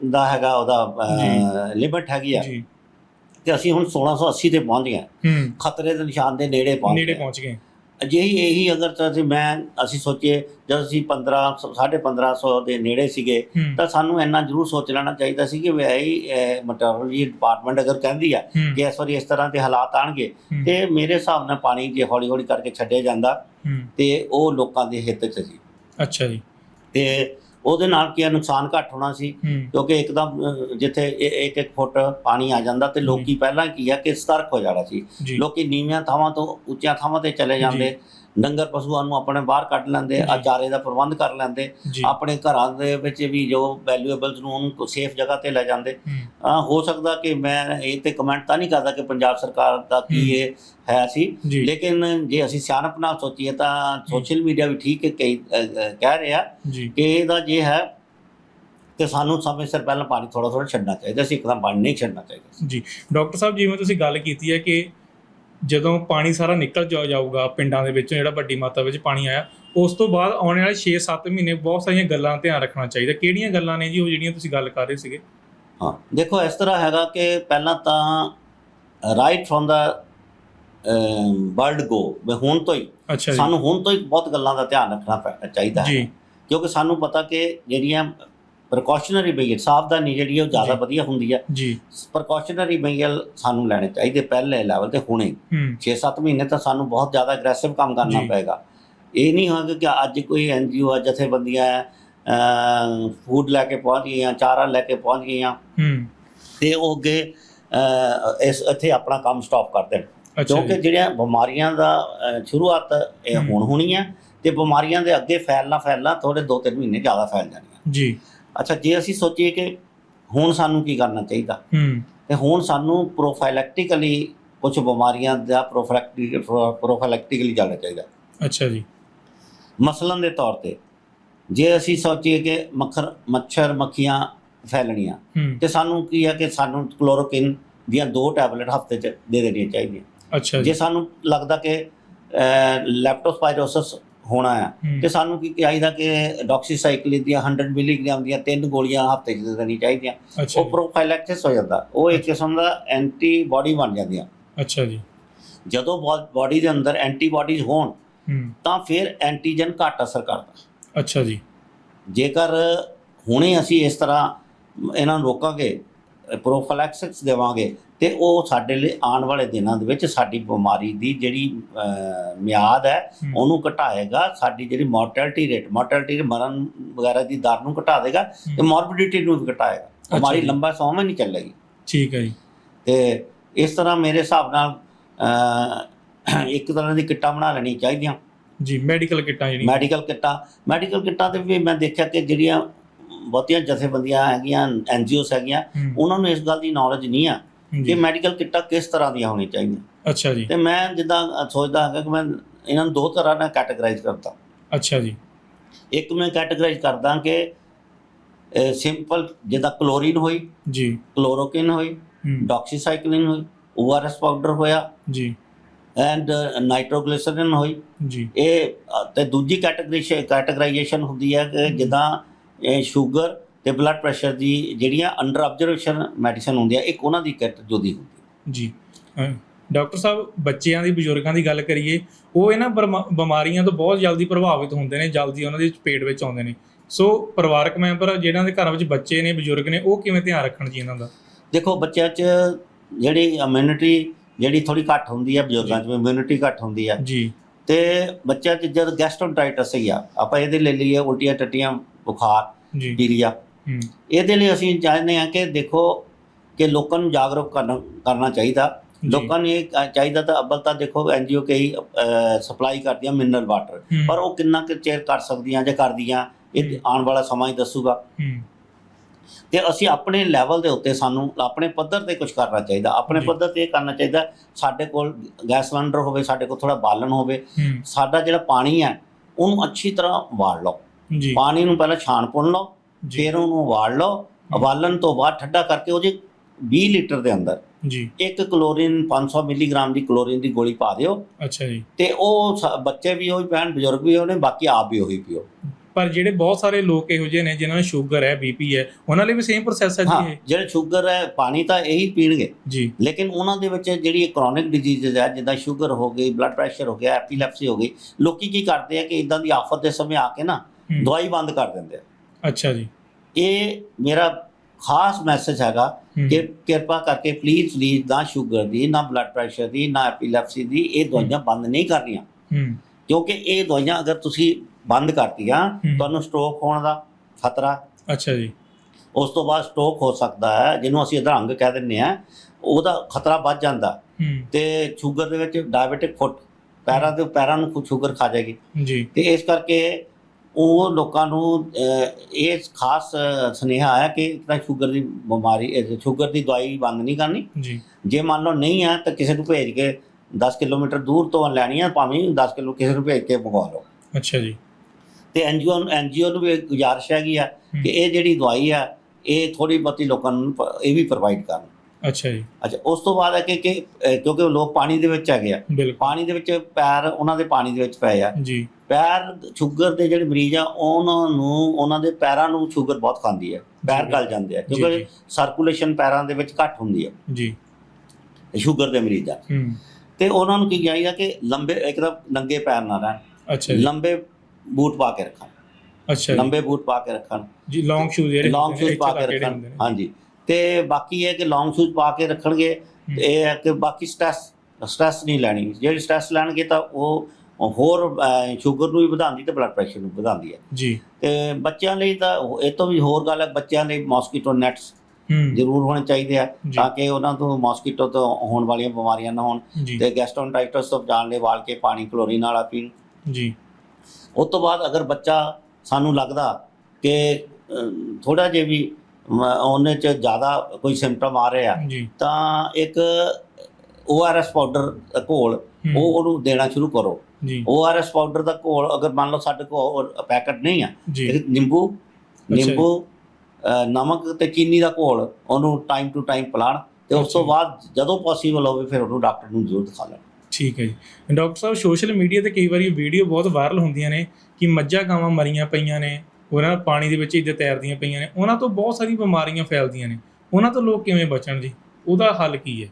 ਦਾ ਹੈਗਾ ਉਹਦਾ ਲਿਮਟ ਹੈਗੀ ਆ ਤੇ ਅਸੀਂ ਹੁਣ 1680 ਤੇ ਪਹੁੰਚ ਗਏ। ਖਤਰੇ ਦੇ ਨਿਸ਼ਾਨ ਦੇ ਨੇੜੇ ਪਹੁੰਚ ਗਏ। ਅਜਿਹੀ ਇਹੀ ਅਗਰ ਤਾਂ ਅਸੀਂ ਮੈਂ ਅਸੀਂ ਸੋਚੀਏ ਜਦ ਅਸੀਂ 15 1550 ਦੇ ਨੇੜੇ ਸੀਗੇ ਤਾਂ ਸਾਨੂੰ ਇੰਨਾ ਜ਼ਰੂਰ ਸੋਚ ਲੈਣਾ ਚਾਹੀਦਾ ਸੀ ਕਿ ਵੈਈ ਮਟਰੋਲੋਜੀ ਡਿਪਾਰਟਮੈਂਟ ਅਗਰ ਕਹਿੰਦੀ ਆ ਕਿ ਇਸ ਵਾਰੀ ਇਸ ਤਰ੍ਹਾਂ ਦੇ ਹਾਲਾਤ ਆਣਗੇ ਤੇ ਮੇਰੇ ਹਿਸਾਬ ਨਾਲ ਪਾਣੀ ਜੇ ਹੌਲੀ ਹੌਲੀ ਕਰਕੇ ਛੱਡਿਆ ਜਾਂਦਾ ਤੇ ਉਹ ਲੋਕਾਂ ਦੇ ਹਿੱਤ 'ਚ ਸੀ। ਅੱਛਾ ਜੀ। ਤੇ ਉਹਦੇ ਨਾਲ ਕੀ ਨੁਕਸਾਨ ਘੱਟ ਹੋਣਾ ਸੀ ਕਿਉਂਕਿ ਇੱਕਦਮ ਜਿੱਥੇ ਇੱਕ ਇੱਕ ਫੁੱਟ ਪਾਣੀ ਆ ਜਾਂਦਾ ਤੇ ਲੋਕੀ ਪਹਿਲਾਂ ਕੀ ਆ ਕਿ ਸਤਰਕ ਹੋ ਜਾਣਾ ਸੀ। ਲੋਕੀ ਨੀਵੀਆਂ ਥਾਵਾਂ ਤੋਂ ਉੱਚੀਆਂ ਥਾਵਾਂ ਤੇ ਚਲੇ ਜਾਂਦੇ ਡੰਗਰ ਪਸ਼ੂਆਂ ਨੂੰ ਆਪਣੇ ਬਾਹਰ ਕੱਢ ਲੈਂਦੇ ਜੀ। ਆਚਾਰੇ ਦਾ ਪ੍ਰਬੰਧ ਕਰ ਲੈਂਦੇ ਆਪਣੇ ਘਰਾਂ ਦੇ ਵਿੱਚ ਵੀ ਜੋ ਵੈਲਿਊਏਬਲਸ ਨੂੰ ਉਹਨੂੰ ਸੇਫ ਜਗ੍ਹਾ ਤੇ ਲੈ ਜਾਂਦੇ। ਹੂੰ, ਸਕਦਾ ਕਿ ਮੈਂ ਇਹ ਤੇ ਕਮੈਂਟ ਤਾਂ ਨਹੀਂ ਕਰਦਾ ਕਿ ਪੰਜਾਬ ਸਰਕਾਰ ਦਾ ਕੀ। ਇਹ ਹੈ ਸੀ। ਲੇਕਿਨ ਜੇ ਅਸੀਂ ਸਿਆਣਪ ਨਾਲ ਸੋਚੀਏ ਤਾਂ ਸੋਸ਼ਲ ਮੀਡੀਆ ਵੀ ਠੀਕ ਕਹਿ ਰਿਹਾ। ਕਿ ਇਹਦਾ ਜੇ ਹੈ ਕਿ ਸਾਨੂੰ ਸਮੇਂ ਸਿਰ ਪਹਿਲਾਂ ਪਾਣੀ ਥੋੜਾ ਥੋੜਾ ਛੱਡਣਾ ਚਾਹੀਦਾ ਸੀ ਇੱਕਦਮ ਪਾਣੀ ਨਹੀਂ ਛੱਡਣਾ ਚਾਹੀਦਾ ਜੀ। ਡਾਕਟਰ ਸਾਹਿਬ ਜਿਵੇਂ ਤੁਸੀਂ ਗੱਲ ਕੀਤੀ ਹੈ ਕਿ ਜਦੋਂ ਪਾਣੀ ਸਾਰਾ ਨਿਕਲ ਜਾ ਜਾਊਗਾ ਪਿੰਡਾਂ ਦੇ ਵਿੱਚੋਂ ਜਿਹੜਾ ਵੱਡੀ ਮਾਤਰਾ ਵਿੱਚ ਪਾਣੀ ਆਇਆ ਉਸ ਤੋਂ ਬਾਅਦ ਆਉਣ ਵਾਲੇ 6-7 ਮਹੀਨੇ ਬਹੁਤ ਸਾਰੀਆਂ ਗੱਲਾਂ ਧਿਆਨ ਰੱਖਣਾ ਚਾਹੀਦਾ। ਕਿਹੜੀਆਂ ਗੱਲਾਂ ਨੇ ਜੀ ਉਹ ਜਿਹੜੀਆਂ ਤੁਸੀਂ ਗੱਲ ਕਰ ਰਹੇ ਸੀਗੇ? ਹਾਂ ਦੇਖੋ ਇਸ ਤਰ੍ਹਾਂ ਹੈਗਾ ਕਿ ਪਹਿਲਾਂ ਤਾਂ right from the world go ਹੁਣ ਤੋਂ ਹੀ ਸਾਨੂੰ ਹੁਣ ਤੋਂ ਹੀ ਬਹੁਤ ਗੱਲਾਂ ਦਾ ਧਿਆਨ ਰੱਖਣਾ ਚਾਹੀਦਾ ਹੈ। ਜੀ ਕਿਉਂਕਿ ਸਾਨੂੰ ਪਤਾ ਕਿ ਜਿਹੜੀਆਂ ਪ੍ਰੀਕਾਸ਼ਨਰੀ ਮੇਜਰ ਸਾਵਧਾਨੀ ਜਿਹੜੀ ਹੈ ਉਹ ਜ਼ਿਆਦਾ। ਵਧੀਆ ਹੁੰਦੀ ਹੈ ਜੀ। ਪ੍ਰੀਕਾਸ਼ਨਰੀ ਮੇਜਰ ਸਾਨੂੰ ਲੈਣੇ ਚਾਹੀਦੇ ਪਹਿਲੇ ਲੈਵਲ ਤੇ ਹੁਣੇ। ਹੂੰ। 6-7 ਮਹੀਨੇ ਤਾਂ ਸਾਨੂੰ ਬਹੁਤ ਜ਼ਿਆਦਾ ਐਗਰੈਸਿਵ ਕੰਮ ਕਰਨਾ। ਪਏਗਾ। ਇਹ ਨਹੀਂ ਹੋਗਾ ਕਿ ਅੱਜ ਕੋਈ ਐਨਜੀਓ ਜਥੇਬੰਦੀਆਂ ਫੂਡ ਲੈ ਕੇ ਪਹੁੰਚ ਗਈਆਂ ਚਾਰਾ ਲੈ ਕੇ ਪਹੁੰਚ ਗਈਆਂ। ਤੇ ਉਹ ਅੱਗੇ ਇਸ ਇੱਥੇ ਆਪਣਾ ਕੰਮ ਸਟਾਪ ਕਰ ਦੇਣ। ਕਿਉਂਕਿ ਜਿਹੜੀਆਂ ਬਿਮਾਰੀਆਂ ਦਾ ਸ਼ੁਰੂਆਤ ਇਹ। ਹੁਣ ਹੋਣੀ ਹੈ ਤੇ ਬਿਮਾਰੀਆਂ ਦੇ ਅੱਗੇ ਫੈਲਣਾ ਫੈਲਣਾ ਥੋੜੇ 2-3 ਮਹੀਨੇ ਜ਼ਿਆਦਾ ਫੈਲ ਜਾਣੀਆਂ। ਜੀ। ਅੱਛਾ ਜੇ ਅਸੀਂ ਸੋਚੀਏ ਕਿ ਹੁਣ ਸਾਨੂੰ ਕੀ ਕਰਨਾ ਚਾਹੀਦਾ? ਹੂੰ। ਤੇ ਹੁਣ ਸਾਨੂੰ ਪ੍ਰੋਫਾਈਲੈਕਟਿਕਲੀ ਕੁਝ ਬਿਮਾਰੀਆਂ ਦਾ ਪ੍ਰੋਫਾਈਲੈਕਟਿਕ ਪ੍ਰੋਫਾਈਲੈਕਟਿਕਲੀ ਜਾਣਾ ਚਾਹੀਦਾ। ਅੱਛਾ ਜੀ। ਮਸਲਨ ਦੇ ਤੌਰ ਤੇ ਜੇ ਅਸੀਂ ਸੋਚੀਏ ਕਿ ਮੱਖਰ ਮੱਛਰ ਮੱਖੀਆਂ ਫੈਲਣੀਆਂ ਤੇ ਸਾਨੂੰ ਕੀ ਹੈ ਕਿ ਸਾਨੂੰ ਕਲੋਰੋਕਿਨ ਦੀਆਂ ਦੋ ਟੈਬਲੇਟ ਹਫ਼ਤੇ 'ਚ ਦੇ ਦੇਣੀਆਂ ਚਾਹੀਦੀਆਂ। ਅੱਛਾ ਜੇ। ਜੀ ਸਾਨੂੰ ਲੱਗਦਾ ਕਿ ਲੈਪਟੋਸਪਾਇਰੋਸਿਸ ਹੋਣਾ ਹੈ ਹੂੰ, ਤੇ ਸਾਨੂੰ ਕੀ ਚਾਹੀਦਾ ਕਿ ਡਾਕਸੀਸਾਈਕਲਿਨ ਦੀਆਂ 100 ਮਿਲੀਗ੍ਰਾਮ ਦੀਆਂ ਤਿੰਨ ਗੋਲੀਆਂ ਹਫ਼ਤੇ 'ਚ ਦੇਣੀ ਚਾਹੀਦੀਆਂ। ਉਹ ਪ੍ਰੋਫਾਈਲੈਕਸਿਸ ਹੋ ਜਾਂਦਾ। ਉਹ ਇੱਕ ਕਿਸਮ ਦਾ ਐਂਟੀਬਾਡੀ ਬਣ ਜਾਂਦੀਆਂ। ਅੱਛਾ ਜੀ। ਜਦੋਂ ਬਾਡੀ ਦੇ ਅੰਦਰ ਐਂਟੀਬਾਡੀਜ਼ ਹੋਣ ਤਾਂ ਫਿਰ ਐਂਟੀਜਨ ਘੱਟ ਅਸਰ ਕਰਦਾ। ਅੱਛਾ ਜੀ। ਜੇਕਰ ਹੁਣੇ ਅਸੀਂ ਇਸ ਤਰ੍ਹਾਂ ਇਹਨਾਂ ਨੂੰ ਰੋਕਾਂਗੇ ਪ੍ਰੋਫਾਈਲੈਕਸਿਸ ਦੇਵਾਂਗੇ ਤੇ ਉਹ ਸਾਡੇ ਲਈ ਆਉਣ ਵਾਲੇ ਦਿਨਾਂ ਦੇ ਵਿੱਚ ਸਾਡੀ ਬਿਮਾਰੀ ਦੀ ਜਿਹੜੀ ਮਿਆਦ ਹੈ ਉਹਨੂੰ ਘਟਾਏਗਾ। ਸਾਡੀ ਜਿਹੜੀ ਮੋਰਟੈਲਿਟੀ ਰੇਟ ਮੋਰਟੈਲਿਟੀ ਮਰਨ ਵਗੈਰਾ ਦੀ ਦਰ ਨੂੰ ਘਟਾ ਦੇਗਾ ਤੇ ਮੋਰਬਿਡਿਟੀ ਨੂੰ ਵੀ ਘਟਾਏਗਾ। ਹਮਾਰੀ ਜੀ। ਲੰਬਾ ਸਮਾਂ ਨਹੀਂ ਚੱਲੇਗੀ। ਠੀਕ ਹੈ ਜੀ। ਤੇ ਇਸ ਤਰ੍ਹਾਂ ਮੇਰੇ ਹਿਸਾਬ ਨਾਲ ਇੱਕ ਤਰ੍ਹਾਂ ਦੀ ਕਿੱਟਾਂ ਬਣਾ ਲੈਣੀ ਚਾਹੀਦੀਆਂ। ਜੀ ਮੈਡੀਕਲ ਕਿੱਟਾਂ ਜਿਹੜੀ ਮੈਡੀਕਲ ਕਿੱਟਾਂ। ਮੈਡੀਕਲ ਕਿੱਟਾਂ ਤੇ ਵੀ ਮੈਂ ਦੇਖਿਆ ਕਿ ਜਿਹੜੀਆਂ ਬਹੁਤੀਆਂ ਜਥੇਬੰਦੀਆਂ ਹੈਗੀਆਂ ਐਨਜੀਓਸ ਹੈਗੀਆਂ ਉਹਨਾਂ ਨੂੰ ਇਸ ਗੱਲ ਦੀ ਨੌਲੇਜ ਨਹੀਂ ਆ ਕਿ ਮੈਡੀਕਲ ਕਿੱਟਾਂ ਕਿਸ ਤਰ੍ਹਾਂ ਦੀਆਂ ਹੋਣੀਆਂ ਚਾਹੀਦੀਆਂ। ਅੱਛਾ ਜੀ। ਤੇ ਮੈਂ ਜਿੱਦਾਂ ਸੋਚਦਾ ਹਾਂ ਕਿ ਮੈਂ ਇਹਨਾਂ ਨੂੰ ਦੋ ਤਰ੍ਹਾਂ ਨਾਲ ਕੈਟਾਗਰਾਈਜ਼ ਕਰਦਾ। ਅੱਛਾ ਜੀ। ਇੱਕ ਮੈਂ ਕੈਟਾਗਰਾਈਜ਼ ਕਰਦਾ ਕਿ ਸਿੰਪਲ ਜਿੱਦਾਂ ਕਲੋਰੀਨ ਹੋਈ ਜੀ। ਕਲੋਰੋਕਿਨ ਹੋਈ ਡਾਕਸੀਸਾਈਕਲਿਨ ਹੋਈ ORS ਪਾਊਡਰ ਹੋਇਆ ਜੀ। ਐਂਡ ਨਾਈਟ੍ਰੋਗਲਿਸਰੀਨ ਹੋਈ। ਜੀ। ਇਹ ਤੇ ਦੂਜੀ ਕੈਟਾਗਰੀ ਕੈਟਾਗਰਾਈਜੇਸ਼ਨ ਹੁੰਦੀ ਹੈ ਕਿ ਜਿੱਦਾਂ ਸ਼ੂਗਰ ਤੇ ਬਲੱਡ ਪ੍ਰੈਸ਼ਰ ਦੀ ਜਿਹੜੀਆਂ ਅੰਡਰ ਆਬਜ਼ਰਵੇਸ਼ਨ ਮੈਡੀਸਨ ਹੁੰਦੀਆਂ ਇੱਕ ਉਹਨਾਂ ਦੀ ਕੈਟ ਜੁਦੀ ਹੁੰਦੀ ਹੈ। ਜੀ। ਡਾਕਟਰ ਸਾਹਿਬ ਬੱਚਿਆਂ ਦੀ ਬਜ਼ੁਰਗਾਂ ਦੀ ਗੱਲ ਕਰੀਏ ਉਹ ਇਹਨਾਂ ਬਿਮਾਰੀਆਂ ਤੋਂ ਬਹੁਤ ਜਲਦੀ ਪ੍ਰਭਾਵਿਤ ਹੁੰਦੇ ਨੇ ਜਲਦੀ ਉਹਨਾਂ ਦੇ ਪੇਟ ਵਿੱਚ ਆਉਂਦੇ ਨੇ। ਸੋ ਪਰਿਵਾਰਕ ਮੈਂਬਰ ਜਿਹਨਾਂ ਦੇ ਘਰਾਂ ਵਿੱਚ ਬੱਚੇ ਨੇ ਬਜ਼ੁਰਗ ਨੇ ਉਹ ਕਿਵੇਂ ਧਿਆਨ ਰੱਖਣ ਜੀ ਇਹਨਾਂ ਦਾ? ਦੇਖੋ ਬੱਚਿਆਂ 'ਚ ਜਿਹੜੀ ਇਮਿਊਨਿਟੀ ਜਿਹੜੀ ਥੋੜੀ ਘੱਟ ਹੁੰਦੀ ਹੈ ਬਜ਼ੁਰਗਾਂ 'ਚ ਇਮਿਊਨਿਟੀ ਘੱਟ ਹੁੰਦੀ ਹੈ। ਜੀ। ਤੇ ਬੱਚਿਆਂ ਚ ਜਦ ਗੈਸਟ੍ਰੋਂਟਾਈਟਸ ਹੀ ਆ ਆਪਾਂ ਇਹਦੇ ਲੈ ਲਈਏ ਉਲਟੀਆਂ ਟੱਟੀਆਂ ਬੁਖਾਰ ਜੀ। ਹੂੰ। ਇਹਦੇ ਲਈ ਅਸੀਂ ਚਾਹੁੰਦੇ ਹਾਂ ਕਿ ਦੇਖੋ ਕਿ ਲੋਕਾਂ ਨੂੰ ਜਾਗਰੂਕ ਕਰਨਾ ਚਾਹੀਦਾ। ਲੋਕਾਂ ਨੂੰ ਇਹ ਚਾਹੀਦਾ ਤਾਂ ਅੱਬਲ ਤਾਂ ਦੇਖੋ ਐਨਜੀਓ ਕਈ ਸਪਲਾਈ ਕਰਦੀਆਂ ਮਿਨਰਲ ਵਾਟਰ। ਪਰ ਉਹ ਕਿੰਨਾ ਕੁ ਚਿਰ ਕਰ ਸਕਦੀਆਂ ਜਾਂ ਕਰਦੀਆਂ ਇਹ। ਆਉਣ ਵਾਲਾ ਸਮਾਂ ਹੀ ਦੱਸੂਗਾ। ਤੇ ਅਸੀਂ ਆਪਣੇ ਲੈਵਲ ਦੇ ਉੱਤੇ ਸਾਨੂੰ ਆਪਣੇ ਪੱਧਰ ਤੇ ਕੁਝ ਕਰਨਾ ਚਾਹੀਦਾ। ਆਪਣੇ। ਪੱਧਰ ਤੇ ਇਹ ਕਰਨਾ ਚਾਹੀਦਾ ਸਾਡੇ ਕੋਲ ਗੈਸ ਸਿਲੰਡਰ ਹੋਵੇ ਸਾਡੇ ਕੋਲ ਥੋੜਾ ਬਾਲਣ ਹੋਵੇ। ਸਾਡਾ ਜਿਹੜਾ ਪਾਣੀ ਹੈ ਉਹਨੂੰ ਅੱਛੀ ਤਰ੍ਹਾਂ ਉਬਾਲ ਲਓ। ਜੀ। ਪਾਣੀ ਨੂੰ ਪਹਿਲਾਂ ਛਾਣ ਪੁਣ ਲਓ ਫਿਰ ਉਹਨੂੰ ਉਬਾਲ ਲਓ। ਉਬਾਲਣ ਤੋਂ ਬਾਅਦ ਠੰਡਾ ਕਰਕੇ ਉਹਦੇ 20 ਲੀਟਰ ਦੇ ਅੰਦਰ ਜੀ। ਇੱਕ ਕਲੋਰੀਨ 500 ਮਿਲੀਗ੍ਰਾਮ ਦੀ ਕਲੋਰੀਨ ਦੀ ਗੋਲੀ ਪਾ ਦਿਓ। ਅੱਛਾ ਜੀ। ਤੇ ਉਹ ਬੱਚੇ ਵੀ ਉਹੀ ਪੈਣ ਬਜ਼ੁਰਗ ਵੀ ਉਹਨੇ ਬਾਕੀ ਆਪ ਵੀ ਉਹੀ ਪੀਓ। ਪਰ ਜਿਹੜੇ ਬਹੁਤ ਸਾਰੇ ਲੋਕ ਇਹੋ ਜਿਹੇ ਨੇ ਜਿਨ੍ਹਾਂ ਨੂੰ ਸ਼ੂਗਰ ਹੈ ਬੀਪੀ ਹੈ ਉਹਨਾਂ ਲਈ ਵੀ ਸੇਮ ਪ੍ਰੋਸੈਸ ਹੈ ਜੀ ਇਹ। ਜਿਹੜੇ ਸ਼ੂਗਰ ਹੈ ਪਾਣੀ ਤਾਂ ਇਹੀ ਪੀਣਗੇ। ਜੀ। ਲੇਕਿਨ ਉਹਨਾਂ ਦੇ ਵਿੱਚ ਜਿਹੜੀ ਕ੍ਰੋਨਿਕ ਡਿਜ਼ੀਜ਼ਸ ਹੈ ਜਿੱਦਾਂ ਸ਼ੂਗਰ ਹੋ ਗਈ ਬਲੱਡ ਪ੍ਰੈਸ਼ਰ ਹੋ ਗਿਆ ਐਪੀਲੈਪਸੀ ਹੋ ਗਈ ਲੋਕੀ ਕੀ ਕਰਦੇ ਆ ਕਿ ਇਦਾਂ ਦੀ ਆਫਤ ਦੇ ਸਮੇਂ ਆ ਕੇ ਨਾ ਦਵਾਈ ਬੰਦ ਕਰ ਦਿੰਦੇ ਆ। ਅੱਛਾ ਜੀ। ਇਹ ਮੇਰਾ ਖਾਸ ਮੈਸੇਜ ਹੈਗਾ ਕਿ ਕਿਰਪਾ ਕਰਕੇ ਪਲੀਜ਼ ਪਲੀਜ਼ ਨਾ ਸ਼ੂਗਰ ਦੀ ਨਾ ਬਲੱਡ ਪ੍ਰੈਸ਼ਰ ਦੀ ਨਾ ਐਪੀਲੈਪਸੀ ਦੀ ਇਹ ਦਵਾਈਆਂ ਬੰਦ ਨਹੀਂ ਕਰਨੀਆਂ। ਕਿਉਂਕਿ ਇਹ ਦਵਾਈਆਂ ਅਗਰ ਤੁਸੀਂ ਬੰਦ ਕਰਤੀਆਂ। ਤੁਹਾਨੂੰ ਸਟ੍ਰੋਕ ਹੋਣ ਦਾ ਖਤਰਾ। ਅੱਛਾ ਜੀ। ਉਸ ਤੋਂ ਬਾਅਦ ਸਟ੍ਰੋਕ ਹੋ ਸਕਦਾ ਹੈ ਜਿਹਨੂੰ ਅਸੀਂ ਅਧਰੰਗ ਕਹਿ ਦਿੰਦੇ ਆ ਉਹਦਾ ਖਤਰਾ ਵੱਧ ਜਾਂਦਾ। ਤੇ ਸ਼ੂਗਰ ਦੇ ਵਿੱਚ ਡਾਇਬੀਟਿਕ ਫੁੱਟ ਪੈਰਾਂ ਦੇ ਪੈਰਾਂ ਨੂੰ ਸ਼ੂਗਰ ਖਾ ਜਾਏਗੀ। ਜੀ। ਤੇ ਇਸ ਕਰਕੇ ਉਹ ਲੋਕਾਂ ਨੂੰ ਇਹ ਖਾਸ ਸੁਨੇਹਾ ਹੈ ਕਿ ਇਤਨਾ ਸ਼ੂਗਰ ਦੀ ਬਿਮਾਰੀ ਸ਼ੂਗਰ ਦੀ ਦਵਾਈ ਬੰਦ ਨਹੀਂ ਕਰਨੀ। ਜੀ। ਜੇ ਮੰਨ ਲਓ ਨਹੀਂ ਹੈ ਤਾਂ ਕਿਸੇ ਨੂੰ ਭੇਜ ਕੇ 10 ਕਿਲੋਮੀਟਰ ਦੂਰ ਤੋਂ ਲੈਣੀ ਹੈ ਭਾਵੇਂ 10 ਕਿਲੋ ਕਿਸੇ ਨੂੰ ਭੇਜ ਕੇ ਮੰਗਵਾ ਲਓ। ਅੱਛਾ ਜੀ। ਤੇ ਐਨਜੀਓ ਐਨਜੀਓ ਨੂੰ ਵੀ ਗੁਜ਼ਾਰਿਸ਼ ਹੈਗੀ ਆ ਕਿ ਇਹ ਜਿਹੜੀ ਦਵਾਈ ਆ ਇਹ ਥੋੜੀ ਬਹੁਤੀ ਲੋਕਾਂ ਨੂੰ ਇਹ ਵੀ ਪ੍ਰੋਵਾਈਡ ਕਰਨ। ਅੱਛਾ ਜੀ। ਅੱਛਾ ਉਸ ਤੋਂ ਬਾਅਦ ਹੈ ਕਿ ਕਿ ਅਹ, ਕਿਉਂਕਿ ਉਹ ਲੋਕ ਪਾਣੀ ਦੇ ਵਿੱਚ ਹੈਗੇ ਆ। ਬਿਲਕੁਲ। ਪਾਣੀ ਦੇ ਵਿੱਚ ਪੈਰ ਉਹਨਾਂ ਦੇ ਪਾਣੀ ਦੇ ਵਿੱਚ ਪਏ ਆ। ਜੀ। ਪੈਰ ਸ਼ੂਗਰ ਦੇ ਜਿਹੜੇ ਮਰੀਜ਼ ਆ ਉਹਨਾਂ ਨੂੰ ਉਹਨਾਂ ਦੇ ਪੈਰਾਂ ਨੂੰ ਸ਼ੂਗਰ ਬਹੁਤ ਖਾਂਦੀ ਹੈ ਪੈਰ ਗਲ ਜਾਂਦੇ ਆ ਜੀ, ਕਿਉਂਕਿ ਜੀ। ਸਰਕੂਲੇਸ਼ਨ ਪੈਰਾਂ ਦੇ ਵਿੱਚ ਘੱਟ ਹੁੰਦੀ ਹੈ ਜੀ। ਸ਼ੂਗਰ ਦੇ ਮਰੀਜ਼ ਆ। ਹੂੰ। ਤੇ ਉਹਨਾਂ ਨੂੰ ਕੀ ਚਾਹੀਦਾ ਕਿ ਲੰਬੇ ਇੱਕਦਮ ਨੰਗੇ ਪੈਰ ਨਾ ਰਹਿਣ। ਅੱਛਾ ਜੀ। ਲੰਬੇ ਬੂਟ ਪਾ ਕੇ ਰੱਖਣ। ਅੱਛਾ ਜੀ। ਲੰਬੇ ਬੂਟ ਪਾ ਕੇ ਰੱਖਣ। ਜੀ ਲੌਂਗ ਸ਼ੂਜ਼ ਜਿਹੜੇ ਲੌਂਗ ਹੁੰਦੇ ਨੇ, ਸ਼ੂਜ਼ ਪਾ ਇੱਥੇ ਕੇ ਤੱਕ ਜਿਹੜੇ ਰੱਖਣ। ਹੁੰਦੇ ਨੇ। ਹਾਂਜੀ। ਤੇ ਬਾਕੀ ਇਹ ਕਿ ਲੌਂਗ ਸ਼ੂਜ਼ ਪਾ ਕੇ ਰੱਖਣਗੇ ਇਹ ਹੈ ਕਿ ਬਾਕੀ ਸਟ੍ਰੈਸ ਸਟ੍ਰੈਸ ਨਹੀਂ ਲੈਣੀ। ਜੇ ਸਟ੍ਰੈਸ ਲੈਣਗੇ ਤਾਂ ਉਹ ਹੋਰ ਸ਼ੂਗਰ ਨੂੰ ਵੀ ਵਧਾਉਂਦੀ ਤੇ ਬਲੱਡ ਪ੍ਰੈਸ਼ਰ ਨੂੰ ਵਧਾਉਂਦੀ ਹੈ। ਜੀ। ਤੇ ਬੱਚਿਆਂ ਲਈ ਤਾਂ ਇਹ ਤੋਂ ਵੀ ਹੋਰ ਗੱਲ ਹੈ ਬੱਚਿਆਂ ਲਈ ਮੋਸਕੀਟੋ ਨੈਟਸ ਜ਼ਰੂਰ ਹੋਣੇ ਚਾਹੀਦੇ ਆ। ਤਾਂ ਕਿ ਉਹਨਾਂ ਤੋਂ ਮੋਸਕੀਟੋ ਤੋਂ ਹੋਣ ਵਾਲੀਆਂ ਬਿਮਾਰੀਆਂ ਨਾ ਹੋਣ। ਤੇ ਗੈਸਟ੍ਰੋਂਟਾਈਟਸ ਤੋਂ ਬਚਾਉਣ ਲਈ ਵਾਲ ਕੇ ਪਾਣੀ ਕਲੋਰੀਨ ਵਾਲਾ ਪੀਣ। ਜੀ। ਉਸ ਤੋਂ ਬਾਅਦ ਅਗਰ ਬੱਚਾ ਸਾਨੂੰ ਲੱਗਦਾ ਕਿ ਥੋੜਾ ਜਿਹਾ ਵੀ ਉਹਨੇ ਚ ਜ਼ਿਆਦਾ ਕੋਈ ਸਿੰਪਟਮ ਆ ਰਹੇ। ਤਾਂ ਇੱਕ ORS ਪਾਊਡਰ ਘੋਲ ਉਹ ਉਹਨੂੰ ਦੇਣਾ ਸ਼ੁਰੂ ਕਰੋ। ORS ਪਾਊਡਰ ਦਾ ਘੋਲ ਅਗਰ ਮੰਨ ਲਓ ਸਾਡੇ ਕੋਲ ਪੈਕਟ ਨਹੀਂ ਆ ਨਿੰਬੂ। ਨਿੰਬੂ ਨਮਕ ਤੇ ਚੀਨੀ ਦਾ ਘੋਲ ਉਹਨੂੰ ਟਾਈਮ ਟੂ ਟਾਈਮ ਪਿਲਾਉਣ ਤੇ ਉਸ ਤੋਂ। ਬਾਅਦ ਜਦੋਂ ਪੋਸੀਬਲ ਹੋਵੇ ਫਿਰ ਉਹਨੂੰ ਡਾਕਟਰ ਨੂੰ ਜ਼ਰੂਰ ਦਿਖਾ ਲੈਣ। ਠੀਕ ਹੈ ਜੀ। ਡਾਕਟਰ ਸਾਹਿਬ ਸੋਸ਼ਲ ਮੀਡੀਆ ਤੇ ਕਈ ਵਾਰੀ ਵੀਡੀਓ ਬਹੁਤ ਵਾਇਰਲ ਹੁੰਦੀਆਂ ਨੇ ਕਿ ਮੱਝਾਂ ਗਾਵਾਂ ਮਰੀਆਂ ਪਈਆਂ ਨੇ ਉਹਨਾਂ ਪਾਣੀ ਦੇ ਵਿੱਚ ਇੱਦਾਂ ਤੈਰਦੀਆਂ ਪਈਆਂ ਨੇ। ਉਹਨਾਂ ਤੋਂ ਬਹੁਤ ਸਾਰੀ ਬਿਮਾਰੀਆਂ ਫੈਲਦੀਆਂ ਨੇ। ਉਹਨਾਂ ਤੋਂ ਲੋਕ ਕਿਵੇਂ ਬਚਣ ਜੀ? ਉਹਦਾ ਹੱਲ ਕੀ ਹੈ?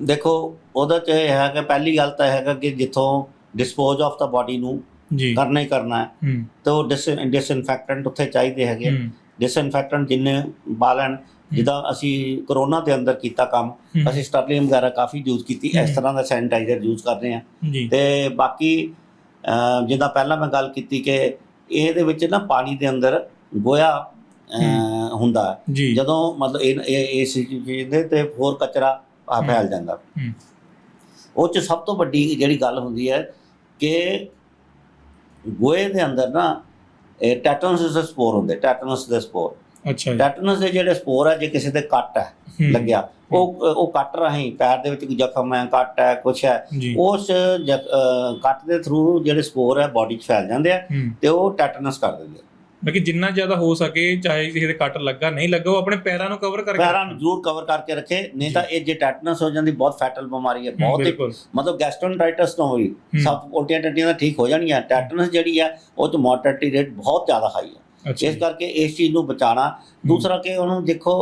ਦੇਖੋ ਉਹਦਾ ਚ ਇਹ ਹੈ ਕਿ ਪਹਿਲੀ ਗੱਲ ਤਾਂ ਹੈਗਾ ਕਿ ਜਿੱਥੋਂ ਡਿਸਪੋਜ਼ ਆਫ ਦਾ ਬਾਡੀ ਨੂੰ ਜੀ। ਕਰਨਾ ਹੀ ਕਰਨਾ ਹੈ। ਤੇ ਉਹ ਡਿਸਇਨਫੈਕਟੈਂਟ ਉੱਥੇ ਚਾਹੀਦੇ ਹੈਗੇ। ਡਿਸਇਨਫੈਕਟੈਂਟ ਜਿੰਨੇ ਬਾਲਣ ਜਿੱਦਾਂ ਅਸੀਂ ਕਰੋਨਾ ਦੇ ਅੰਦਰ ਕੀਤਾ ਕੰਮ ਅਸੀਂ ਸਟਰਲਿੰਗ ਵਗੈਰਾ ਕਾਫੀ ਯੂਜ਼ ਕੀਤੀ। ਇਸ। ਤਰ੍ਹਾਂ ਦਾ ਸੈਨੀਟਾਈਜ਼ਰ ਯੂਜ਼ ਕਰ ਰਹੇ ਜੀ। ਤੇ ਬਾਕੀ ਜਿੱਦਾਂ ਪਹਿਲਾਂ ਮੈਂ ਗੱਲ ਕੀਤੀ ਕਿ ਇਹਦੇ ਵਿੱਚ ਨਾ ਪਾਣੀ ਦੇ ਅੰਦਰ ਗੋਇਆ ਹੁੰਦਾ। ਜਦੋਂ ਮਤਲਬ ਇਹ ਇਹ- ਇਸ ਚੀਜ਼ ਦੇ ਤੇ ਹੋਰ ਕਚਰਾ ਆ। ਫੈਲ ਜਾਂਦਾ। ਉਹ ਚ ਸਭ ਤੋਂ ਵੱਡੀ ਜਿਹੜੀ ਗੱਲ ਹੁੰਦੀ ਹੈ ਕਿ ਗੋਏ ਦੇ ਅੰਦਰ ਨਾ ਇਹ ਟੈਟਨਸ ਦੇ ਸਪੋਰ ਹੁੰਦੇ ਟੈਟਨਸ ਦੇ ਸਪੋਰ। ਅੱਛਾ ਟੈਟਨਸ ਦੇ ਜਿਹੜੇ ਸਪੋਰ ਹੈ ਜੇ ਕਿਸੇ ਦੇ ਕੱਟ ਹੂੰ, ਲੱਗਿਆ ਉਹ ਉਹ ਕੱਟ ਰਾਹੀਂ ਪੈਰ ਦੇ ਵਿੱਚ ਕੋਈ ਜ਼ਖਮ ਹੈ ਕੱਟ ਹੈ ਕੁਛ ਹੈ ਉਸ ਕੱਟ ਦੇ ਥਰੂ ਜਿਹੜੇ ਸਪੋਰ ਹੈ ਬਾਡੀ 'ਚ ਫੈਲ ਜਾਂਦੇ ਆ ਤੇ ਉਹ ਟੈਟਨਸ ਕਰ ਦਿੰਦੇ ਆ। ਬਾਕੀ ਜਿੰਨਾ ਜ਼ਿਆਦਾ ਹੋ ਸਕੇ ਚਾਹੇ ਕਿਸੇ ਦੇ ਕੱਟ ਲੱਗਾ ਨਹੀਂ ਲੱਗਾ ਉਹ ਆਪਣੇ ਪੈਰਾਂ ਨੂੰ ਕਵਰ ਕਰਕੇ ਪੈਰਾਂ ਨੂੰ ਜ਼ਰੂਰ ਕਵਰ ਕਰਕੇ ਰੱਖੇ ਨਹੀਂ ਤਾਂ ਇਹ ਜੇ ਟੈਟਨਸ ਹੋ ਜਾਂਦੀ ਬਹੁਤ ਫੈਟਲ ਬਿਮਾਰੀ ਹੈ ਬਹੁਤ ਹੀ ਮਤਲਬ ਗੈਸਟ੍ਰੋਨਟ੍ਰਾਈਟਸ ਤੋਂ ਵੀ ਹੂੰ, ਸਭ ਉਲਟੀਆਂ ਟੱਟੀਆਂ ਤਾਂ ਠੀਕ ਹੋ ਜਾਣਗੀਆਂ ਟੈਟਨਸ ਜਿਹੜੀ ਹੈ ਉਹ 'ਚ ਮੋਰਟੈਲਿਟੀ ਰੇਟ ਬਹੁਤ ਜ਼ਿਆਦਾ ਹਾਈ ਹੈ। ਇਸ ਕਰਕੇ ਇਸ ਚੀਜ਼ ਨੂੰ ਬਚਾਉਣਾ। ਦੂਸਰਾ ਕਿ ਉਹਨੂੰ ਦੇਖੋ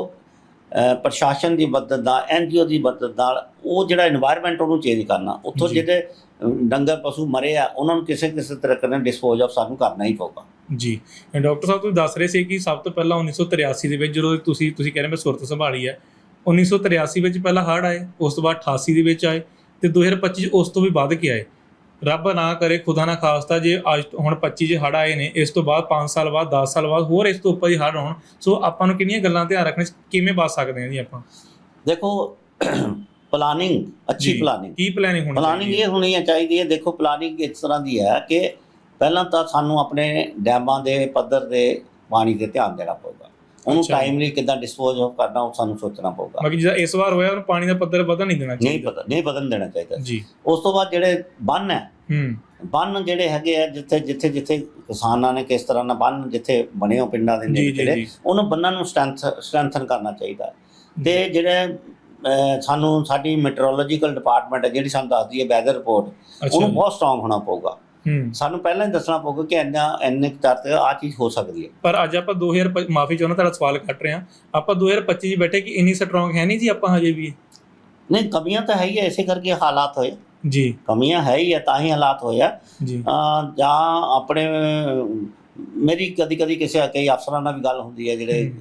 ਪ੍ਰਸ਼ਾਸਨ ਦੀ ਮਦਦ ਨਾਲ ਐਨਜੀਓ ਦੀ ਮਦਦ ਨਾਲ ਉਹ ਜਿਹੜਾ এনवायरमेंट ਉਹਨੂੰ ਚੇਂਜ ਕਰਨਾ ਉੱਥੋਂ ਜਿਹੜੇ ਡੰਗਰ ਪਸ਼ੂ ਮਰੇ ਆ ਉਹਨਾਂ ਨੂੰ ਕਿਸੇ ਕਿਸੇ ਤਰ੍ਹਾਂ ਨਾਲ ਡਿਸਪੋਜ਼ ਆਫ ਸਾਨੂੰ ਕਰਨਾ ਹੀ ਪਊਗਾ। ਜੀ। ਡਾਕਟਰ ਸਾਹਿਬ ਤੁਸੀਂ ਦੱਸ ਰਹੇ ਸੀ ਕਿ ਸਭ ਤੋਂ ਪਹਿਲਾਂ 1983 ਦੇ ਵਿੱਚ ਜਦੋਂ ਤੁਸੀਂ ਤੁਸੀਂ ਕਹਿ ਰਹੇ ਮੈਂ ਸੁਰਤ ਸੰਭਾਲੀ ਹੈ 1983 ਵਿੱਚ ਪਹਿਲਾਂ ਹੜ੍ਹ ਆਏ ਉਸ ਤੋਂ ਬਾਅਦ 88 ਦੇ ਵਿੱਚ ਆਏ ਤੇ 2025 ਉਸ ਤੋਂ ਵੀ ਵੱਧ ਕੇ ਆਏ। ਰੱਬ ਨਾ ਕਰੇ ਖੁਦਾ ਨਾ ਖਾਸਤਾ ਜੇ ਅੱਜ ਹੁਣ 25 ਚ ਹੜ੍ਹ ਆਏ ਨੇ ਇਸ ਤੋਂ ਬਾਅਦ 5 ਸਾਲ ਬਾਅਦ 10 ਸਾਲ ਬਾਅਦ ਹੋਰ ਇਸ ਤੋਂ ਉੱਪਰ ਹੀ ਹੜ੍ਹ ਹੋਣ ਸੋ ਆਪਾਂ ਨੂੰ ਕਿੰਨੀਆਂ ਗੱਲਾਂ ਧਿਆਨ ਰੱਖਣੇ ਕਿਵੇਂ ਬਚ ਸਕਦੇ ਹਾਂ ਜੀ ਆਪਾਂ? ਦੇਖੋ ਪਲਾਨਿੰਗ ਅੱਛੀ। ਪਲਾਨਿੰਗ ਕੀ ਪਲੈਨਿੰਗ ਹੋਣੀ ਪਲਾਨਿੰਗ ਇਹ ਹੋਣੀ ਚਾਹੀਦੀ ਹੈ ਦੇਖੋ ਪਲਾਨਿੰਗ ਇਸ ਤਰ੍ਹਾਂ ਦੀ ਹੈ ਕਿ ਪਹਿਲਾਂ ਤਾਂ ਸਾਨੂੰ ਆਪਣੇ ਡੈਮਾਂ ਦੇ ਪੱਧਰ ਦੇ ਪਾਣੀ ਤੇ ਧਿਆਨ ਦੇਣਾ ਪਊਗਾ। ਉਹਨੂੰ। ਟਾਈਮਲੀ ਕਿੱਦਾਂ ਡਿਸਪੋਜ਼ ਆਫ ਕਰਨਾ ਉਹ ਸਾਨੂੰ ਸੋਚਣਾ ਪਊਗਾ। ਬਾਕੀ ਜਿਹੜਾ ਇਸ ਵਾਰ ਹੋਇਆ ਉਹਨੂੰ ਪਾਣੀ ਦਾ ਪੱਧਰ ਵਧਣ ਨਹੀਂ ਦੇਣਾ ਨਹੀਂ ਪਤਾ ਨਹੀਂ ਬਦਲਣ ਦੇਣਾ ਚਾਹੀਦਾ। ਜੀ। ਉਸ ਤੋਂ ਬਾਅਦ ਜਿਹੜੇ ਬੰਨ ਹੈ ਹੂੰ। ਬੰਨ ਜਿਹੜੇ ਹੈਗੇ ਆ ਜਿੱਥੇ ਜਿੱਥੇ ਜਿੱਥੇ ਕਿਸਾਨਾਂ ਨੇ ਕਿਸ ਤਰ੍ਹਾਂ ਨਾਲ ਬੰਨ ਜਿੱਥੇ ਬਣੇ ਹੋ ਪਿੰਡਾਂ ਦੇ ਨੇੜੇ ਉਹਨਾਂ ਬੰਨਾਂ ਨੂੰ ਸਟਰੈਂਥ ਸਟਰੈਂਥਨ ਕਰਨਾ ਚਾਹੀਦਾ। ਤੇ ਜਿਹੜੇ ਸਾਨੂੰ ਸਾਡੀ ਮੈਟਰੋਲੋਜੀਕਲ ਡਿਪਾਰਟਮੈਂਟ ਹੈ ਜਿਹੜੀ ਸਾਨੂੰ ਦੱਸਦੀ ਹੈ ਵੈਦਰ ਰਿਪੋਰਟ ਉਹਨੂੰ। ਬਹੁਤ ਸਟਰੋਂਗ ਹੋਣਾ ਪਊਗਾ। ਸਾਨੂੰ ਪਹਿਲਾਂ ਹੀ ਦੱਸਣਾ ਪਊਗਾ ਕਿ ਇੰਨਾ ਇੰਨੇ ਤੱਕ ਆ ਚੀਜ਼ ਹੋ ਸਕਦੀ ਹੈ। ਪਰ ਅੱਜ ਆਪਾਂ 2000 ਮਾਫੀ ਚਾਹੁੰਦਾ ਤੁਹਾਡਾ ਸਵਾਲ ਕੱਟ ਰਿਹਾ। ਆਪਾਂ 2025 ਚ ਬੈਠੇ ਕਿ ਇੰਨੀ ਸਟਰੋਂਗ ਹੈ ਨਹੀਂ ਜੀ ਆਪਾਂ ਹਜੇ ਵੀ? ਨਹੀਂ ਕਮੀਆਂ ਤਾਂ ਹੈ ਹੀ ਇਸੇ ਕਰਕੇ ਹਾਲਾਤ ਹੋਏ ਜੀ। ਕਮੀਆਂ ਹੈ ਹੀ ਹੈ ਤਾਂ ਹੀ ਹਾਲਾਤ ਹੋਏ ਆ। ਜੀ। ਜਾਂ ਆਪਣੇ ਮੇਰੀ ਕਦੀ ਕਦੀ ਕਿਸੇ ਕਈ ਅਫਸਰਾਂ ਨਾਲ ਵੀ ਗੱਲ ਹੁੰਦੀ ਹੈ ਜਿਹੜੇ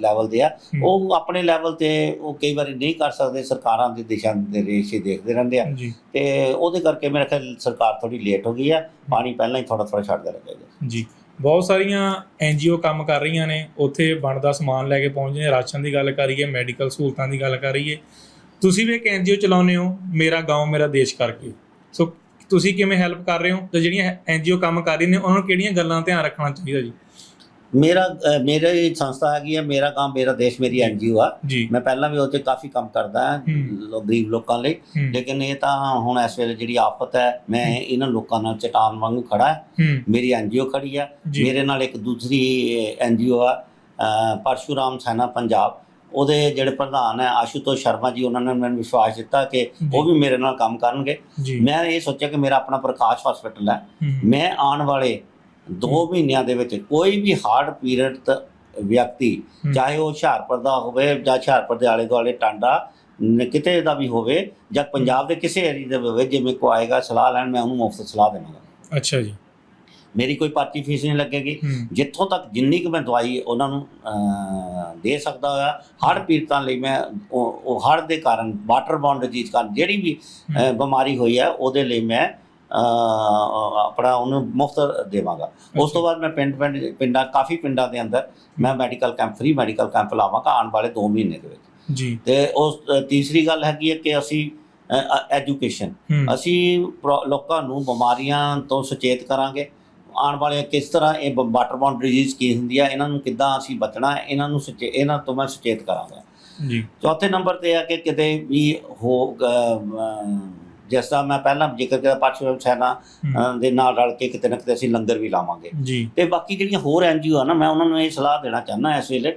ਲੈਵਲ ਦੇ ਆ। ਉਹ ਆਪਣੇ ਲੈਵਲ ਤੇ ਉਹ ਕਈ ਵਾਰੀ ਨਹੀਂ ਕਰ ਸਕਦੇ ਸਰਕਾਰਾਂ ਦੇ ਦਿਸ਼ਾ ਨਿਰਦੇਸ਼ ਹੀ ਦੇਖਦੇ ਰਹਿੰਦੇ ਆ। ਜੀ। ਤੇ ਉਹਦੇ ਕਰਕੇ ਮੇਰੇ ਖਿਆਲ ਸਰਕਾਰ ਥੋੜੀ ਲੇਟ ਹੋ ਗਈ ਆ ਪਾਣੀ ਪਹਿਲਾਂ ਹੀ ਥੋੜਾ ਥੋੜਾ ਛੱਡ ਦੇਣਾ ਚਾਹੀਦਾ ਜੀ। ਬਹੁਤ ਸਾਰੀਆਂ ਐਨਜੀਓ ਕੰਮ ਕਰ ਰਹੀਆਂ ਨੇ ਉੱਥੇ ਬਣਦਾ ਸਮਾਨ ਲੈ ਕੇ ਪਹੁੰਚਦੇ ਨੇ ਰਾਸ਼ਨ ਦੀ ਗੱਲ ਕਰੀਏ ਮੈਡੀਕਲ ਸਹੂਲਤਾਂ ਦੀ ਗੱਲ ਕਰੀਏ ਤੁਸੀਂ ਵੀ ਇੱਕ ਐਨਜੀਓ ਚਲਾਉਂਦੇ ਹੋ ਮੇਰਾ ਗਾਂव ਮੇਰਾ ਦੇਸ਼ ਕਰਕੇ। ਸੋ ਤੁਸੀਂ ਕਿਵੇਂ ਹੈਲਪ ਕਰ ਰਹੇ ਹੋ? ਤੇ ਜਿਹੜੀਆਂ ਐਨਜੀਓ ਕੰਮ ਕਰ ਰਹੀਆਂ ਨੇ ਉਹਨਾਂ ਨੂੰ ਕਿਹੜੀਆਂ ਗੱਲਾਂ ਧਿਆਨ ਰੱਖਣਾ ਚਾਹੀਦਾ ਜੀ? ਮੇਰਾ ਅਹ, ਮੇਰੀ ਸੰਸਥਾ ਹੈਗੀ ਹੈ ਮੇਰਾ ਕੰਮ ਮੇਰਾ ਦੇਸ਼ ਮੇਰੀ ਐਨਜੀਓ ਆ। ਜੀ। ਮੈਂ ਪਹਿਲਾਂ ਵੀ ਉਹਤੇ ਕਾਫੀ ਕੰਮ ਕਰਦਾ ਹਾਂ ਹੂੰ। ਲੋ- ਗਰੀਬ ਲੋਕਾਂ ਲਈ। ਹੂੰ। ਲੇਕਿਨ ਇਹ ਤਾਂ ਹੁਣ ਇਸ ਵੇਲੇ ਜਿਹੜੀ ਆਫਤ ਹੈ ਮੈਂ ਇਹਨਾਂ ਲੋਕਾਂ ਨਾਲ ਚਟਾਨ ਵਾਂਗੂ ਖੜਾ ਹੈ। ਹੂੰ। ਮੇਰੀ ਐਨਜੀਓ ਖੜੀ ਆ। ਜੀ। ਮੇਰੇ ਨਾਲ ਇੱਕ ਦੂਸਰੀ ਐਨਜੀਓ ਆ ਅਹ, ਪਰਸ਼ੂਰਾਮ ਸੈਨਾ ਪੰਜਾਬ। ਉਹਦੇ ਜਿਹੜੇ ਪ੍ਰਧਾਨ ਹੈ ਆਸ਼ੂਤੋਸ਼ ਸ਼ਰਮਾ ਜੀ ਉਹਨਾਂ ਨੇ ਮੈਨੂੰ ਵਿਸ਼ਵਾਸ ਦਿੱਤਾ ਕਿ ਉਹ ਵੀ ਮੇਰੇ ਨਾਲ ਕੰਮ ਕਰਨਗੇ। ਜੀ। ਮੈਂ ਇਹ ਸੋਚਿਆ ਕਿ ਮੇਰਾ ਆਪਣਾ ਪ੍ਰਕਾਸ਼ ਹਸਪੀਟਲ ਹੈ। ਹੂੰ। ਮੈਂ ਆਉਣ ਵਾਲੇ 2 ਮਹੀਨਿਆਂ ਦੇ ਵਿੱਚ ਕੋਈ ਵੀ ਹਾਰਡ ਪੀਰੀਅਡ ਵਿਅਕਤੀ ਹੂੰ। ਚਾਹੇ ਉਹ ਹੁਸ਼ਿਆਰਪੁਰ ਦਾ ਹੋਵੇ ਜਾਂ ਹੁਸ਼ਿਆਰਪੁਰ ਦੇ ਆਲੇ ਦੁਆਲੇ ਟਾਂਡਾ ਕਿਤੇ ਦਾ ਵੀ ਹੋਵੇ ਜਾਂ ਪੰਜਾਬ ਦੇ ਕਿਸੇ ਏਰੀਆ ਦੇ ਹੋਵੇ ਜੇ ਮੇਰੇ ਕੋ ਆਏਗਾ ਸਲਾਹ ਲੈਣ ਮੈਂ ਉਹਨੂੰ ਮੁਫਤ ਸਲਾਹ ਦੇਵਾਂਗਾ। ਅੱਛਾ ਜੀ। ਮੇਰੀ ਕੋਈ ਪਾਰਟੀ ਫੀਸ ਨਹੀਂ ਲੱਗੇਗੀ। ਹੂੰ। ਜਿੱਥੋਂ ਤੱਕ ਜਿੰਨੀ ਕੁ ਮੈਂ ਦਵਾਈ ਉਹਨਾਂ ਨੂੰ ਦੇ ਸਕਦਾ ਹੋਇਆ ਹੜ੍ਹ ਪੀੜਤਾਂ ਲਈ ਮੈਂ ਉਹ ਹੜ੍ਹ ਦੇ ਕਾਰਨ ਵਾਟਰ ਬਾਉਂਡ ਡਿਜ਼ੀਜ਼ ਕਾਰਨ ਜਿਹੜੀ ਵੀ ਬਿਮਾਰੀ ਹੋਈ ਹੈ ਉਹਦੇ ਲਈ ਮੈਂ ਆਪਣਾ ਉਹਨੂੰ ਮੁਫਤ ਦੇਵਾਂਗਾ। ਉਸ ਤੋਂ ਬਾਅਦ ਮੈਂ ਪਿੰਡ ਪਿੰਡ ਪਿੰਡਾਂ ਕਾਫੀ ਪਿੰਡਾਂ ਦੇ ਅੰਦਰ ਮੈਂ medical camp free medical camp ਲਾਵਾਂਗਾ ਆਉਣ ਵਾਲੇ 2 ਮਹੀਨੇ ਦੇ ਵਿੱਚ। ਜੀ। ਤੇ ਉਸ ਤੀਸਰੀ ਗੱਲ ਹੈਗੀ ਹੈ ਕਿ ਅਸੀਂ ਐਜੂਕੇਸ਼ਨ ਅਸੀਂ ਲੋਕਾਂ ਨੂੰ ਬਿਮਾਰੀਆਂ ਤੋਂ ਸੁਚੇਤ ਕਰਾਂਗੇ। ਆਉਣ ਵਾਲੇ ਕਿਸ ਤਰ੍ਹਾਂ ਇਹ ਵਾਟਰ ਬਾਉਂਡ ਡਿਜ਼ੀਜ਼ ਕੀ ਹੁੰਦੀ ਹੈ ਇਹਨਾਂ ਨੂੰ ਕਿੱਦਾਂ ਅਸੀਂ ਬਚਣਾ ਹੈ ਇਹਨਾਂ ਨੂੰ ਸੁਚੇ ਇਹਨਾਂ ਤੋਂ ਮੈਂ ਸੁਚੇਤ ਕਰਾਂਗਾ। ਜੀ। ਚੌਥੇ ਨੰਬਰ ਤੇ ਆ ਕਿ ਕਿਤੇ ਵੀ ਹੋ ਜਿਸ ਤਰ੍ਹਾਂ ਮੈਂ ਪਹਿਲਾਂ ਜ਼ਿਕਰ ਕੀਤਾ ਪਾਕਿਸਤਾਨ ਸੈਨਾ ਦੇ ਨਾਲ ਰਲ ਕੇ ਕਿਤੇ ਨਾ ਕਿਤੇ ਅਸੀਂ ਲੰਗਰ ਵੀ ਲਾਵਾਂਗੇ। ਤੇ ਬਾਕੀ ਜਿਹੜੀਆਂ ਹੋਰ ਐਨਜੀਓ ਆ ਨਾ ਮੈਂ ਉਹਨਾਂ ਨੂੰ ਇਹ ਸਲਾਹ ਦੇਣਾ ਚਾਹੁੰਦਾ ਇਸ ਵੇਲੇ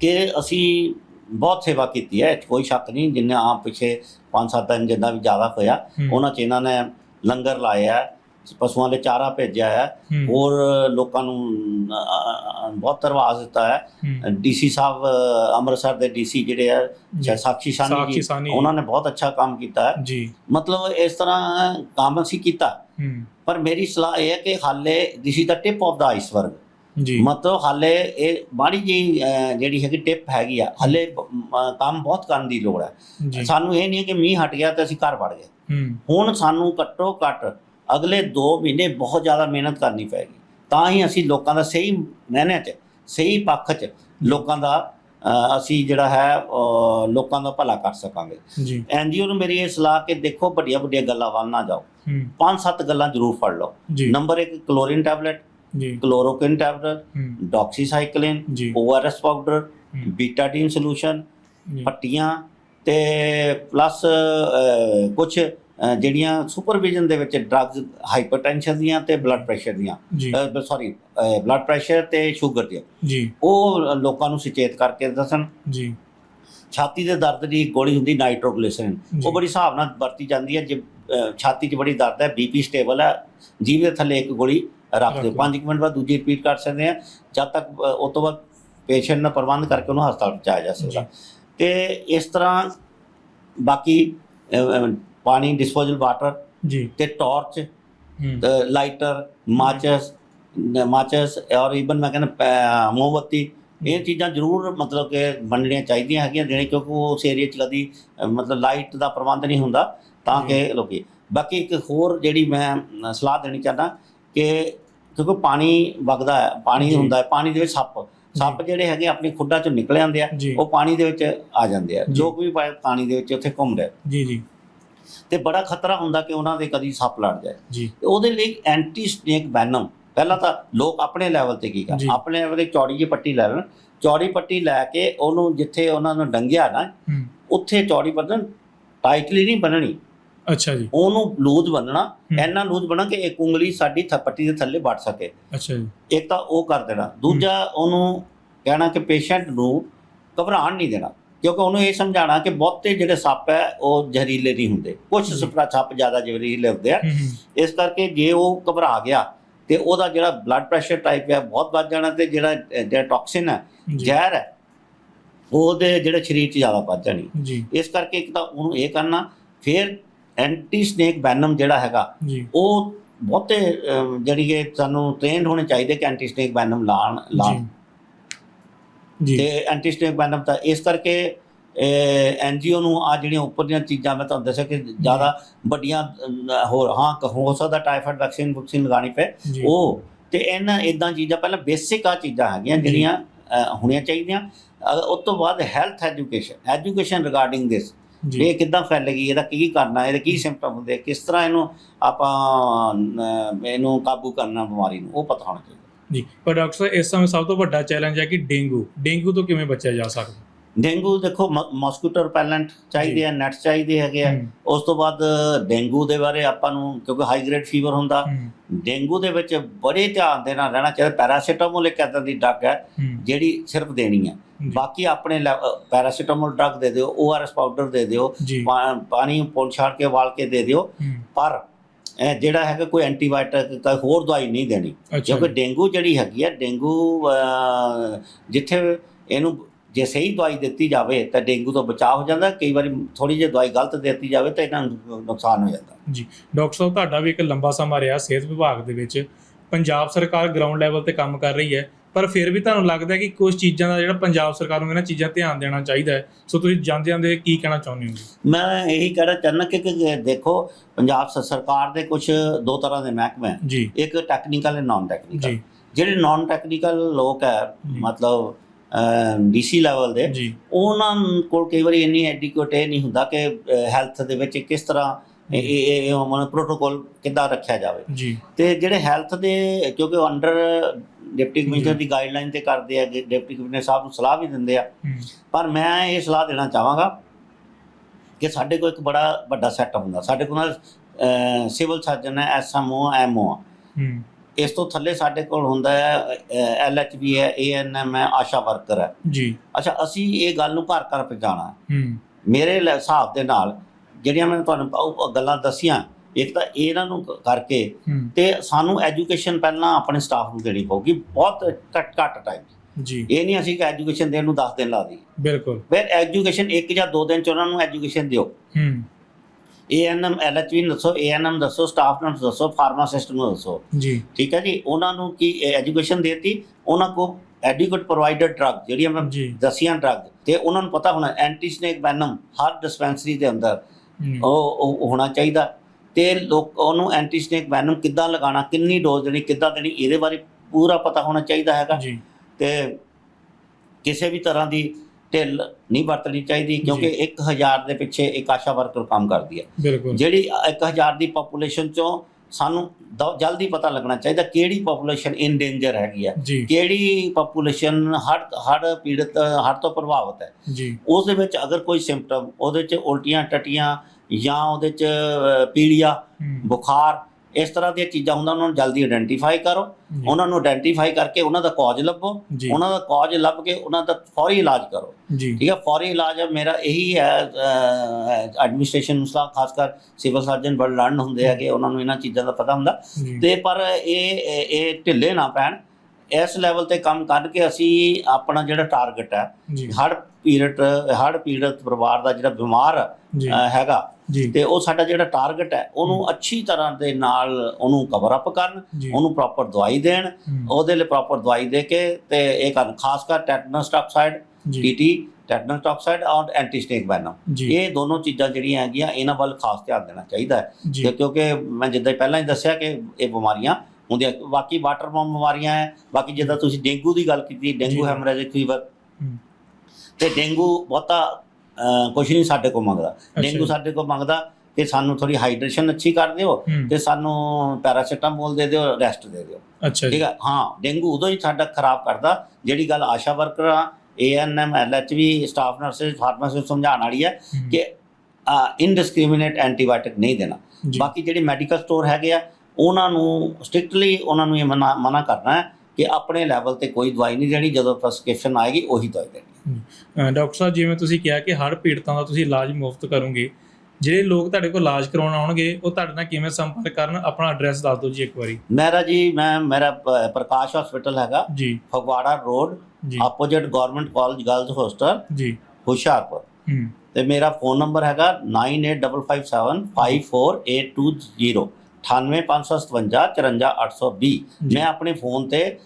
ਕਿ ਅਸੀਂ ਬਹੁਤ ਸੇਵਾ ਕੀਤੀ ਹੈ ਕੋਈ ਸ਼ੱਕ ਨਹੀਂ ਜਿੰਨੇ ਆਪ ਪਿਛੇ 5-7 ਦਿਨ ਜਿੱਦਾਂ ਵੀ ਜ਼ਿਆਦਾ ਹੋਇਆ ਉਹਨਾਂ 'ਚ ਇਹਨਾਂ ਨੇ ਲੰਗਰ ਲਾਇਆ ਪਸ਼ੂਆਂ ਲਈ ਚਾਰਾ ਭੇਜਿਆ ਹੈ। ਹੋਰ ਲੋਕਾਂ ਨੂੰ ਬਹੁਤ ਧਰਵਾਸ ਦਿੱਤਾ ਹੈ। ਡੀਸੀ ਸਾਹਿਬ ਅੰਮ੍ਰਿਤਸਰ ਦੇ ਡੀਸੀ ਜਿਹੜੇ ਆ ਸਾਖੀ ਸਾਨੀ ਉਹਨਾਂ ਨੇ ਬਹੁਤ ਅੱਛਾ ਕੰਮ ਕੀਤਾ ਹੈ। ਜੀ। ਮਤਲਬ ਇਸ ਤਰ੍ਹਾਂ ਕੰਮ ਅਸੀਂ ਕੀਤਾ। ਪਰ ਮੇਰੀ ਸਲਾਹ ਇਹ ਹੈ ਕਿ ਹਾਲੇ this is the tip of the iceberg ਜੀ। ਮਤਲਬ ਹਾਲੇ ਇਹ ਮਾੜੀ ਜੀ ਜਿਹੜੀ ਹੈਗੀ ਟਿਪ ਹੈਗੀ ਆ ਹਾਲੇ ਕੰਮ ਬਹੁਤ ਕਰਨ ਦੀ ਲੋੜ ਹੈ। ਸਾਨੂੰ ਇਹ ਨਹੀਂ ਕਿ ਮੀਂਹ ਹਟ ਗਿਆ ਤੇ ਅਸੀਂ ਘਰ ਵੜ ਗਏ। ਹੁਣ ਸਾਨੂੰ ਘੱਟੋ ਘੱਟ ਅਗਲੇ 2 ਮਹੀਨੇ ਬਹੁਤ ਜ਼ਿਆਦਾ ਮਿਹਨਤ ਕਰਨੀ ਪਏਗੀ। ਤਾਂ ਹੀ ਅਸੀਂ ਲੋਕਾਂ ਦਾ ਸਹੀ ਮਾਇਨੇ 'ਚ ਸਹੀ ਪੱਖ 'ਚ ਲੋਕਾਂ ਦਾ ਅਸੀਂ ਜਿਹੜਾ ਹੈ ਲੋਕਾਂ ਦਾ ਭਲਾ ਕਰ ਸਕਾਂਗੇ। ਜੀ। ਐਨਜੀਓ ਨੂੰ ਮੇਰੀ ਇਹ ਸਲਾਹ ਕਿ ਦੇਖੋ ਵੱਡੀਆਂ ਵੱਡੀਆਂ ਗੱਲਾਂ ਵੱਲ ਨਾ ਜਾਓ। ਪੰਜ ਸੱਤ ਗੱਲਾਂ ਜ਼ਰੂਰ ਫੜ ਲਓ। Number 1 chlorine tablet. ਜੀ। Chloroquine tablet. Doxycycline. ORS powder. Betadine solution. ਪੱਟੀਆਂ। ਤੇ ਪਲੱਸ ਕੁਝ ਜਿਹੜੀਆਂ ਸੁਪਰਵਿਜ਼ਨ ਦੇ ਵਿੱਚ ਡਰੱਗਸ ਹਾਈਪਰਟੈਂਸ਼ਨ ਦੀਆਂ ਤੇ ਬਲੱਡ ਪ੍ਰੈਸ਼ਰ ਦੀਆਂ। ਸੌਰੀ ਬਲੱਡ ਪ੍ਰੈਸ਼ਰ ਤੇ ਸ਼ੂਗਰ ਦੀਆਂ। ਜੀ। ਉਹ ਲੋਕਾਂ ਨੂੰ ਸੁਚੇਤ ਕਰਕੇ ਦੱਸਣ। ਜੀ। ਛਾਤੀ ਦੇ ਦਰਦ ਦੀ ਗੋਲੀ ਹੁੰਦੀ ਨਾਈਟ੍ਰੋਗਲਿਸਰਿਨ। ਉਹ ਬੜੀ ਹਿਸਾਬ ਨਾਲ ਵਰਤੀ ਜਾਂਦੀ ਹੈ। ਜੇ ਛਾਤੀ 'ਚ ਬੜੀ ਦਰਦ ਹੈ ਬੀਪੀ ਸਟੇਬਲ ਹੈ ਜੀਭ ਦੇ ਥੱਲੇ ਇੱਕ ਗੋਲੀ ਰੱਖ ਦਿਓ। ਦਿਓ। 5 ਮਿੰਟ ਬਾਅਦ ਦੂਜੀ ਰਿਪੀਟ ਕਰ ਸਕਦੇ ਆ ਜਦ ਤੱਕ ਉਸ ਤੋਂ ਬਾਅਦ ਪੇਸ਼ੈਂਟ ਦਾ ਪ੍ਰਬੰਧ ਕਰਕੇ ਉਹਨੂੰ ਹਸਪਤਾਲ ਪਹੁੰਚਾਇਆ ਜਾ ਸਕਦਾ। ਤੇ ਇਸ ਤਰ੍ਹਾਂ ਬਾਕੀ ਪਾਣੀ ਡਿਸਪੋਜ਼ਲ ਵਾਟਰ ਜੀ। ਤੇ ਟਾਰਚ ਲਾਈਟਰ ਮਾਚਸ ਮਾਚਸ ਔਰ ਇਵਨ ਮੈਂ ਕਹਿੰਦਾ ਮੋਮਬੱਤੀ ਇਹ ਚੀਜ਼ਾਂ ਜ਼ਰੂਰ ਮਤਲਬ ਕਿ ਵੰਡਣੀਆਂ ਚਾਹੀਦੀਆਂ ਹੈਗੀਆਂ ਜਿਹੜੇ ਕਿਉਂਕਿ ਉਸ ਏਰੀਆ 'ਚ ਕਦੀ ਮਤਲਬ ਲਾਈਟ ਦਾ ਪ੍ਰਬੰਧ ਨਹੀਂ ਹੁੰਦਾ ਤਾਂ ਕਿ ਲੋਕੀ। ਬਾਕੀ ਇੱਕ ਹੋਰ ਜਿਹੜੀ ਮੈਂ ਸਲਾਹ ਦੇਣੀ ਚਾਹੁੰਦਾ ਕਿ ਕਿਉਂਕਿ ਪਾਣੀ ਵਗਦਾ ਹੈ ਪਾਣੀ। ਹੁੰਦਾ ਹੈ ਪਾਣੀ ਦੇ ਵਿੱਚ ਸੱਪ ਸੱਪ ਜਿਹੜੇ ਹੈਗੇ ਆਪਣੀ ਖੁੱਡਾਂ 'ਚੋਂ ਨਿਕਲ ਆਉਂਦੇ ਆ ਉਹ ਪਾਣੀ ਦੇ ਵਿੱਚ ਆ ਜਾਂਦੇ ਆ ਜੀ। ਕੋਈ ਪਾਣੀ ਦੇ ਵਿੱਚ ਉੱਥੇ ਘੁੰਮ ਰਿਹਾ ਜੀ ਜੀ। ਤੇ ਬੜਾ ਖਤਰਾ ਹੁੰਦਾ ਕਿ ਉਹਨਾਂ ਦੇ ਕਦੀ ਸੱਪ ਲੜ ਜਾਏ। ਜੀ। ਉਹਦੇ ਲਈ ਐਂਟੀ ਸਨੇਕ ਵੈਨਮ ਪਹਿਲਾਂ ਤਾਂ ਲੋਕ ਆਪਣੇ ਲੈਵਲ ਤੇ ਕੀ ਕਰ ਜੀ। ਆਪਣੇ ਲੈਵਲ ਤੇ ਚੌੜੀ ਜਿਹੀ ਪੱਟੀ ਲੈ ਲੈਣ। ਚੌੜੀ ਪੱਟੀ ਲੈ ਕੇ ਉਹਨੂੰ ਜਿੱਥੇ ਉਹਨਾਂ ਨੂੰ ਡੰਗਿਆ ਨਾ ਉੱਥੇ ਚੌੜੀ ਪੱਟੀ ਟਾਈਟਲੀ ਨਹੀਂ ਬੰਨਣੀ। ਅੱਛਾ ਜੀ। ਉਹਨੂੰ ਲੂਜ਼ ਬੰਨਣਾ। ਇੰਨਾ ਲੂਜ਼ ਬਣਾ ਕਿ ਇੱਕ ਉਂਗਲੀ ਸਾਡੀ ਥ- ਪੱਟੀ ਦੇ ਥੱਲੇ ਵੱਟ ਸਕੇ। ਅੱਛਾ ਜੀ। ਇੱਕ ਤਾਂ ਉਹ ਕਰ ਦੇਣਾ। ਦੂਜਾ ਉਹਨੂੰ ਕਹਿਣਾ ਕਿ ਪੇਸ਼ੈਂਟ ਨੂੰ ਘਬਰਾਉਣ ਨਹੀਂ ਦੇਣਾ। ਕਿਉਂਕਿ ਉਹਨੂੰ ਇਹ ਸਮਝਾਉਣਾ ਕਿ ਬਹੁਤੇ ਜਿਹੜੇ ਸੱਪ ਹੈ ਉਹ ਜ਼ਹਿਰੀਲੇ ਨਹੀਂ ਹੁੰਦੇ। ਕੁਝ। ਸਪਰਾ ਸੱਪ ਜ਼ਿਆਦਾ ਜ਼ਹਿਰੀਲੇ ਹੁੰਦੇ ਆ। ਇਸ ਕਰਕੇ ਜੇ ਉਹ ਘਬਰਾ ਗਿਆ ਤੇ ਉਹਦਾ ਜਿਹੜਾ ਬਲੱਡ ਪ੍ਰੈਸ਼ਰ ਟਾਈਪ ਹੈ ਬਹੁਤ ਵੱਧ ਜਾਣਾ ਤੇ ਜਿਹੜਾ ਜਿਹੜਾ ਟੌਕਸਿਨ ਹੈ ਜ਼ਹਿਰ ਹੈ ਉਹਦੇ ਜਿਹੜੇ ਸਰੀਰ 'ਚ ਜ਼ਿਆਦਾ ਵੱਧ ਜਾਣੀ। ਇਸ ਕਰਕੇ ਇੱਕ ਤਾਂ ਉਹਨੂੰ ਇਹ ਕਰਨਾ ਫਿਰ ਐਂਟੀ ਸਨੇਕ ਵੈਨਮ ਜਿਹੜਾ ਹੈਗਾ ਉਹ ਬਹੁਤੇ ਜਿਹੜੀ ਕਿ ਸਾਨੂੰ ਟ੍ਰੇਨਡ ਹੋਣੇ ਚਾਹੀਦੇ ਕਿ ਐਂਟੀ ਸਨੇਕ ਵੈਨਮ ਲਾਣ। ਲਾਣ ਤੇ ਐਂਟੀ ਸਨੇਕ ਵੈਨਮ ਤਾਂ ਇਸ ਕਰਕੇ ਐਨਜੀਓ ਨੂੰ ਆ ਜਿਹੜੀਆਂ ਉੱਪਰ ਦੀਆਂ ਚੀਜ਼ਾਂ ਮੈਂ ਤੁਹਾਨੂੰ ਦੱਸਿਆ ਕਿ ਜ਼ਿਆਦਾ ਵੱਡੀਆਂ ਹਾਂ ਕ- ਹੋ ਸਕਦਾ ਟਾਈਫਾਇਡ ਵੈਕਸੀਨ ਵੈਕਸੀਨ ਲਗਾਣੀ ਪਏ। ਉਹ ਤੇ ਇਹਨਾਂ ਇਦਾਂ ਚੀਜ਼ਾਂ ਪਹਿਲਾਂ ਬੇਸਿਕ ਆ ਚੀਜ਼ਾਂ ਹੈਗੀਆਂ। ਜਿਹੜੀਆਂ ਹੋਣੀਆਂ ਚਾਹੀਦੀਆਂ। ਉਸ ਤੋਂ ਬਾਅਦ health education education regarding this ਇਹ ਕਿੱਦਾਂ ਫੈਲੇਗੀ ਇਹਦਾ ਕੀ ਕਰਨਾ ਇਹਦੇ ਕੀ ਸਿੰਪਟਮ ਹੁੰਦੇ ਕਿਸ ਤਰ੍ਹਾਂ ਇਹਨੂੰ ਆਪਾਂ ਇਹਨੂੰ ਕਾਬੂ ਕਰਨਾ ਬਿਮਾਰੀ ਨੂੰ ਉਹ ਪਤਾ ਹੋਣਾ ਚਾਹੀਦਾ। ਜੀ ਪਰ ਡਾਕਟਰ ਸਾਹਿਬ ਇਸ ਸਮੇਂ ਸਭ ਤੋਂ ਵੱਡਾ ਚੈਲੰਜ ਹੈ ਕਿ ਡੇਂਗੂ ਡੇਂਗੂ ਤੋਂ ਕਿਵੇਂ ਬਚਿਆ ਜਾ ਸਕਦਾ? ਡੇਂਗੂ ਦੇਖੋ ਮਸਕੀਟੋ ਰਿਪੈਲੈਂਟ ਚਾਹੀਦੇ ਆ ਨੈਟਸ ਚਾਹੀਦੇ ਹੈਗੇ ਆ। ਉਸ ਤੋਂ ਬਾਅਦ ਡੇਂਗੂ ਦੇ ਬਾਰੇ ਆਪਾਂ ਨੂੰ ਕਿਉਂਕਿ ਹਾਈ ਗ੍ਰੇਡ ਫੀਵਰ ਹੁੰਦਾ ਡੇਂਗੂ ਦੇ ਵਿੱਚ ਬੜੇ ਧਿਆਨ ਦੇ ਨਾਲ ਰਹਿਣਾ ਚਾਹੀਦਾ। ਪੈਰਾਸੀਟਾਮੋਲ ਇੱਕ ਐਦਾਂ ਦੀ ਡਰੱਗ ਹੈ ਜਿਹੜੀ ਸਿਰਫ ਦੇਣੀ ਹੈ। ਬਾਕੀ ਆਪਣੇ ਪੈਰਾਸੀਟਾਮੋਲ ਡਰੱਗ ਦੇ ਦਿਓ ਓਆਰਐਸ ਪਾਊਡਰ ਦੇ ਦਿਓ ਪਾਣੀ ਪੋਲ ਛਾੜ ਕੇ ਵਾਲ ਕੇ ਦੇ ਦਿਓ। ਪਰ ਜਿਹੜਾ ਹੈਗਾ ਕੋਈ ਐਂਟੀਬਾਇਓਟਿਕ ਕੋਈ ਹੋਰ ਦਵਾਈ ਨਹੀਂ ਦੇਣੀ। ਕਿਉਂਕਿ ਡੇਂਗੂ ਜਿਹੜੀ ਹੈਗੀ ਹੈ ਡੇਂਗੂ ਜਿੱਥੇ ਇਹਨੂੰ ਜੇ ਸਹੀ ਦਵਾਈ ਦਿੱਤੀ ਜਾਵੇ ਤਾਂ ਡੇਂਗੂ ਤੋਂ ਬਚਾਅ ਹੋ ਜਾਂਦਾ। ਕਈ ਵਾਰੀ ਥੋੜੀ ਜਿਹੀ ਦਵਾਈ ਗਲਤ ਦਿੱਤੀ ਜਾਵੇ ਤਾਂ ਇਹਨਾਂ ਨੂੰ ਨੁਕਸਾਨ ਹੋ ਜਾਂਦਾ। ਜੀ। ਡਾਕਟਰ ਸਾਹਿਬ ਤੁਹਾਡਾ ਵੀ ਇੱਕ ਲੰਬਾ ਸਮਾਂ ਰਿਹਾ ਸਿਹਤ ਵਿਭਾਗ ਦੇ ਵਿੱਚ। ਪੰਜਾਬ ਸਰਕਾਰ ਗਰਾਊਂਡ ਲੈਵਲ ਤੇ ਕੰਮ ਕਰ ਰਹੀ ਹੈ। ਪਰ ਫਿਰ ਵੀ ਤੁਹਾਨੂੰ ਲੱਗਦਾ ਕਿ ਕੁਝ ਚੀਜ਼ਾਂ ਦਾ ਜਿਹੜਾ ਪੰਜਾਬ ਸਰਕਾਰ ਨੂੰ ਇਹਨਾਂ ਚੀਜ਼ਾਂ ਧਿਆਨ ਦੇਣਾ ਚਾਹੀਦਾ ਹੈ? ਸੋ ਤੁਸੀਂ ਜਾਂਦੇ ਜਾਂਦੇ ਕੀ ਕਹਿਣਾ ਚਾਹੁੰਦੇ ਹੋ? ਮੈਂ ਇਹੀ ਕਹਿਣਾ ਚਾਹੁੰਦਾ ਕਿ ਦੇਖੋ ਪੰਜਾਬ ਸਰਕਾਰ ਦੇ ਕੁਝ ਦੋ ਤਰ੍ਹਾਂ ਦੇ ਮਹਿਕਮੇ ਹੈ ਜੀ। ਇੱਕ ਟੈਕਨੀਕਲ ਐਂਡ ਨਾਨ ਟੈਕਨੀਕਲ ਜਿਹੜੇ ਨਾਨ ਟੈਕਨੀਕਲ ਲੋਕ ਹੈ। ਮਤਲਬ ਡੀਸੀ ਲੈਵਲ ਦੇ ਉਹਨਾਂ ਕੋਲ ਕਈ ਵਾਰੀ ਇੰਨੀ ਐਡਿਕੁਏਟ ਨਹੀਂ ਹੁੰਦਾ ਕਿ ਹੈਲਥ ਦੇ ਵਿੱਚ ਕਿਸ ਤਰ੍ਹਾਂ ਇਹ ਇਹ- ਮਨ ਪ੍ਰੋਟੋਕੋਲ ਕਿੱਦਾਂ ਰੱਖਿਆ ਜਾਵੇ। ਜੀ। ਤੇ ਜਿਹੜੇ ਹੈਲਥ ਦੇ ਕਿਉਂਕਿ ਉਹ ਅੰਡਰ ਡਿਪਟੀ ਕਮਿਸ਼ਨਰ। ਦੀ ਗਾਈਡਲਾਈਨ ਤੇ ਕਰਦੇ ਆ ਡਿਪਟੀ ਕਮਿਸ਼ਨਰ ਸਾਹਿਬ ਨੂੰ ਸਲਾਹ ਵੀ ਦਿੰਦੇ ਆ। ਪਰ ਮੈਂ ਇਹ ਸਲਾਹ ਦੇਣਾ ਚਾਹਾਂਗਾ ਕਿ ਸਾਡੇ ਕੋਲ ਇੱਕ ਬੜਾ ਵੱਡਾ ਸੈਟਅਪ ਹੁੰਦਾ। ਸਾਡੇ ਕੋਲ ਸਿਵਲ ਸਰਜਨ ਹੈ ਐਸਐਮਓ ਐਮਓ ਹੂੰ। ਇਸ ਤੋਂ ਥੱਲੇ ਸਾਡੇ ਕੋਲ ਹੁੰਦਾ ਹੈ ਐਲਐਚਬੀ ਹੈ ਏਐਨਐਮ ਹੈ ਆਸ਼ਾ ਵਰਕਰ ਹੈ। ਜੀ। ਅੱਛਾ ਅਸੀਂ ਇਹ ਗੱਲ ਨੂੰ ਘਰ ਘਰ ਪਹੁੰਚਾਉਣਾ ਹੈ। ਮੇਰੇ ਹਿਸਾਬ ਦੇ ਨਾਲ ਜਿਹੜੀਆਂ ਮੈਂ ਤੁਹਾਨੂੰ ਗੱਲਾਂ ਦੱਸੀਆਂ ਇੱਕ ਤਾਂ ਇਹਨਾਂ ਨੂੰ ਕ- ਕਰਕੇ ਤੇ ਸਾਨੂੰ ਐਜੂਕੇਸ਼ਨ ਪਹਿਲਾਂ ਆਪਣੇ ਸਟਾਫ ਨੂੰ ਦੇਣੀ ਪਊਗੀ ਬਹੁਤ ਘੱਟ ਘੱਟ ਟਾਈਮ ਜੀ। ਇਹ ਨਹੀਂ ਅਸੀਂ ਕਿ ਐਜੂਕੇਸ਼ਨ ਦੇਣ ਨੂੰ 10 ਦਿਨ ਲਾ ਦਈਏ। ਬਿਲਕੁਲ। ਫਿਰ ਐਜੂਕੇਸ਼ਨ ਇੱਕ ਜਾਂ ਦੋ ਦਿਨ ਚ ਉਹਨਾਂ ਨੂੰ ਐਜੂਕੇਸ਼ਨ ਦਿਓ। ਹੂੰ। ਏਐਨਐਮ ਐਲਐਚਵੀ ਨੂੰ ਦੱਸੋ ਏਐਨਐਮ ਦੱਸੋ ਸਟਾਫ ਨੂੰ ਦੱਸੋ ਫਾਰਮਾਸਿਸਟ ਨੂੰ ਦੱਸੋ। ਜੀ। ਠੀਕ ਹੈ ਜੀ? ਉਹਨਾਂ ਨੂੰ ਕੀ ਐਜੂਕੇਸ਼ਨ ਦੇਤੀ? ਉਹਨਾਂ ਕੋ ਐਡਿਕੁਏਟ ਪ੍ਰੋਵਾਈਡਡ ਡਰਗ ਜਿਹੜੀਆਂ ਮੈਂ ਜੀ। ਦਸੀਆਂ ਡਰਗ ਤੇ ਉਹਨਾਂ ਨੂੰ ਪਤਾ ਹੋਣਾ ਐਂਟੀ ਸਨੇਕ ਵੈਨਮ ਹਰ ਡਿਸਪੈਂਸਰੀ ਦੇ ਅੰਦਰ ਹੂੰ, ਉਹ ਉਹ ਹੋਣਾ ਚਾਹੀਦਾ। ਤੇ ਲੋਕ ਉਹਨੂੰ ਐਂਟੀ ਸਨੇਕ ਵੈਨਮ ਕਿੱਦਾਂ ਲਗਾਉਣਾ ਕਿੰਨੀ ਡੋਜ਼ ਦੇਣੀ ਕਿੱਦਾਂ ਦੇਣੀ ਇਹਦੇ ਬਾਰੇ ਪੂਰਾ ਪਤਾ ਹੋਣਾ ਚਾਹੀਦਾ ਹੈਗਾ। ਜੀ। ਤੇ ਕਿਸੇ ਵੀ ਤਰ੍ਹਾਂ ਦੀ ਢਿੱਲ ਨਹੀਂ ਵਰਤਣੀ ਚਾਹੀਦੀ ਕਿਉਂਕਿ 1000 ਦੇ ਪਿੱਛੇ ਇੱਕ ਆਸ਼ਾ ਵਰਕਰ ਕੰਮ ਕਰਦੀ ਹੈ। ਜਿਹੜੀ 1000 ਦੀ ਪੋਪੂਲੇਸ਼ਨ ਚੋਂ ਸਾਨੂੰ ਜਲਦੀ ਪਤਾ ਲੱਗਣਾ ਚਾਹੀਦਾ ਕਿਹੜੀ ਪੋਪੂਲੇਸ਼ਨ ਇਨ ਡੇਂਜਰ ਹੈਗੀ ਹੈ। ਕਿਹੜੀ ਪੋਪੂਲੇਸ਼ਨ ਹੜ ਹੜ ਪੀੜਤ ਹੜ ਤੋਂ ਪ੍ਰਭਾਵਿਤ ਹੈ। ਉਸ ਦੇ ਵਿੱਚ ਅਗਰ ਕੋਈ ਸਿੰਪਟਮ ਉਹਦੇ 'ਚ ਉਲਟੀਆਂ ਟਟੀਆਂ ਜਾਂ ਉਹਦੇ 'ਚ ਪੀਲੀਆ ਬੁਖਾਰ ਇਸ ਤਰ੍ਹਾਂ ਦੀਆਂ ਚੀਜ਼ਾਂ ਹੁੰਦਾ ਉਹਨਾਂ ਨੂੰ ਜਲਦੀ ਆਇਡੈਂਟੀਫਾਈ ਕਰੋ। ਉਹਨਾਂ ਨੂੰ ਆਇਡੈਂਟੀਫਾਈ ਕਰਕੇ ਉਹਨਾਂ ਦਾ ਕਾਜ਼ ਲੱਭੋ। ਉਹਨਾਂ ਦਾ ਕਾਜ਼ ਲੱਭ ਕੇ ਉਹਨਾਂ ਦਾ ਫੌਰੀ ਇਲਾਜ ਕਰੋ। ਠੀਕ ਹੈ ਫੌਰੀ ਇਲਾਜ ਮੇਰਾ ਇਹੀ ਹੈ ਐਡਮਿਨਿਸਟ੍ਰੇਸ਼ਨ ਨੂੰ ਸਾ- ਖਾਸ ਕਰ ਸਿਵਲ ਸਰਜਨ ਬੜ ਲਰਨ ਹੁੰਦੇ ਹੈਗੇ ਉਹਨਾਂ ਨੂੰ ਇਹਨਾਂ ਚੀਜ਼ਾਂ ਦਾ ਪਤਾ ਹੁੰਦਾ। ਤੇ ਪਰ ਇਹ ਇਹ- ਢਿੱਲੇ ਨਾ ਪੈਣ। ਇਸ ਲੈਵਲ ਤੇ ਕੰਮ ਕੱਢ ਕੇ ਅਸੀਂ ਆਪਣਾ ਜਿਹੜਾ ਟਾਰਗੇਟ ਹੈ ਹੜ ਪੀੜਤ ਹੜ ਪੀੜਤ ਪਰਿਵਾਰ ਦਾ ਜਿਹੜਾ ਬਿਮਾਰ ਹੈਗਾ ਤੇ ਉਹ ਸਾਡਾ ਜਿਹੜਾ ਟਾਰਗੇਟ ਹੈ ਉਹਨੂੰ ਅੱਛੀ ਤਰ੍ਹਾਂ ਦੇ ਨਾਲ ਉਹਨੂੰ ਕਵਰ ਅਪ ਕਰਨ ਉਹਨੂੰ ਪ੍ਰੋਪਰ ਦਵਾਈ ਦੇਣ ਉਹਦੇ ਲਈ ਪ੍ਰੋਪਰ ਦਵਾਈ ਦੇ ਕੇ ਤੇ ਇਹ ਕਰਨ ਖਾਸ ਕਰ tetanus toxoid TT tetanus toxoid ਔਰ ਐਂਟੀ ਸਨੇਕ ਵੈਨਮ ਇਹ ਦੋਨੋਂ ਚੀਜ਼ਾਂ ਜਿਹੜੀਆਂ ਹੈਗੀਆਂ ਇਹਨਾਂ ਵੱਲ ਖਾਸ ਧਿਆਨ ਦੇਣਾ ਚਾਹੀਦਾ ਹੈ। ਕਿਉਂਕਿ ਮੈਂ ਜਿੱਦਾਂ ਪਹਿਲਾਂ ਹੀ ਦੱਸਿਆ ਕਿ ਇਹ ਬਿਮਾਰੀਆਂ ਹੁੰਦੀਆਂ ਬਾਕੀ ਵਾਟਰਬੋਮ ਬਿਮਾਰੀਆਂ ਹੈ ਬਾਕੀ ਜਿੱਦਾਂ ਤੁਸੀਂ ਡੇਂਗੂ ਦੀ ਗੱਲ ਕੀਤੀ। ਡੇਂਗੂ ਹੈਮਰੇਜਿਕ ਫੀਵਰ ਤੇ ਡੇਂਗੂ ਬਹੁਤਾ ਕੁਝ ਨਹੀਂ ਸਾਡੇ ਕੋਲ ਮੰਗਦਾ। ਡੇਂਗੂ। ਸਾਡੇ ਕੋਲ ਮੰਗਦਾ ਕਿ ਸਾਨੂੰ ਥੋੜੀ ਹਾਈਡਰੇਸ਼ਨ ਅੱਛੀ ਕਰ ਦਿਓ ਤੇ ਸਾਨੂੰ ਪੈਰਾਸੀਟਾਮੋਲ ਦੇ ਦਿਓ ਰੈਸਟ ਦੇ ਦਿਓ। ਅੱਛਾ ਠੀਕ ਹੈ ਹਾਂ ਡੇਂਗੂ ਉਦੋਂ ਹੀ ਸਾਡਾ ਖਰਾਬ ਕਰਦਾ ਜਿਹੜੀ ਗੱਲ ਆਸ਼ਾ ਵਰਕਰਾਂ ANM LHV staff nurses pharmacist ਸਮਝਾਉਣ ਵਾਲੀ ਹੈ। ਕਿ ਇਨਡਿਸਕ੍ਰਿਮੀਨੇਟ ਐਂਟੀਬਾਇਓਟਿਕ ਨਹੀਂ ਦੇਣਾ। ਬਾਕੀ ਜਿਹੜੇ ਮੈਡੀਕਲ ਸਟੋਰ ਹੈਗੇ ਆ ਉਹਨਾਂ ਨੂੰ ਸਟ੍ਰਿਕਟਲੀ ਉਹਨਾਂ ਨੂੰ ਇਹ ਮਨਾ ਕਰਨਾ ਹੈ ਕਿ ਆਪਣੇ ਲੈਵਲ ਤੇ ਕੋਈ ਦਵਾਈ ਨਹੀਂ ਦੇਣੀ ਜਦੋਂ ਪ੍ਰਸਕ੍ਰਿਪਸ਼ਨ ਆਏਗੀ ਉਹੀ ਦਵਾਈ ਦੇਣੀ। ਡਾਕਟਰ ਸਾਹਿਬ ਜਿਵੇਂ ਤੁਸੀਂ ਕਿਹਾ ਕਿ ਹਰ ਪੀੜਤਾਂ ਦਾ ਤੁਸੀਂ ਇਲਾਜ ਮੁਫਤ ਕਰੋਗੇ ਜਿਹੜੇ ਲੋਕ ਤੁਹਾਡੇ ਕੋਲ ਇਲਾਜ ਕਰਾਉਣ ਆਉਣਗੇ ਉਹ ਤੁਹਾਡੇ ਨਾਲ ਕਿਵੇਂ ਸੰਪਰਕ ਕਰਨ ਆਪਣਾ ਐਡਰੈਸ ਦੱਸ ਦਿਓ ਜੀ ਇੱਕ ਵਾਰੀ। ਮੇਰਾ ਜੀ ਮੈਂ ਮੇਰਾ ਪ੍ਰਕਾਸ਼ ਹਸਪੀਟਲ ਹੈਗਾ ਜੀ। Phagwara road opposite government college girls hostel ਜੀ। ਹੁਸ਼ਿਆਰਪੁਰ। ਤੇ ਮੇਰਾ ਫੋਨ ਨੰਬਰ ਹੈਗਾ 9855754820 98557 ਜੀ। ਮੈਂ ਆਪਣੇ ਫੋਨ ਤੇ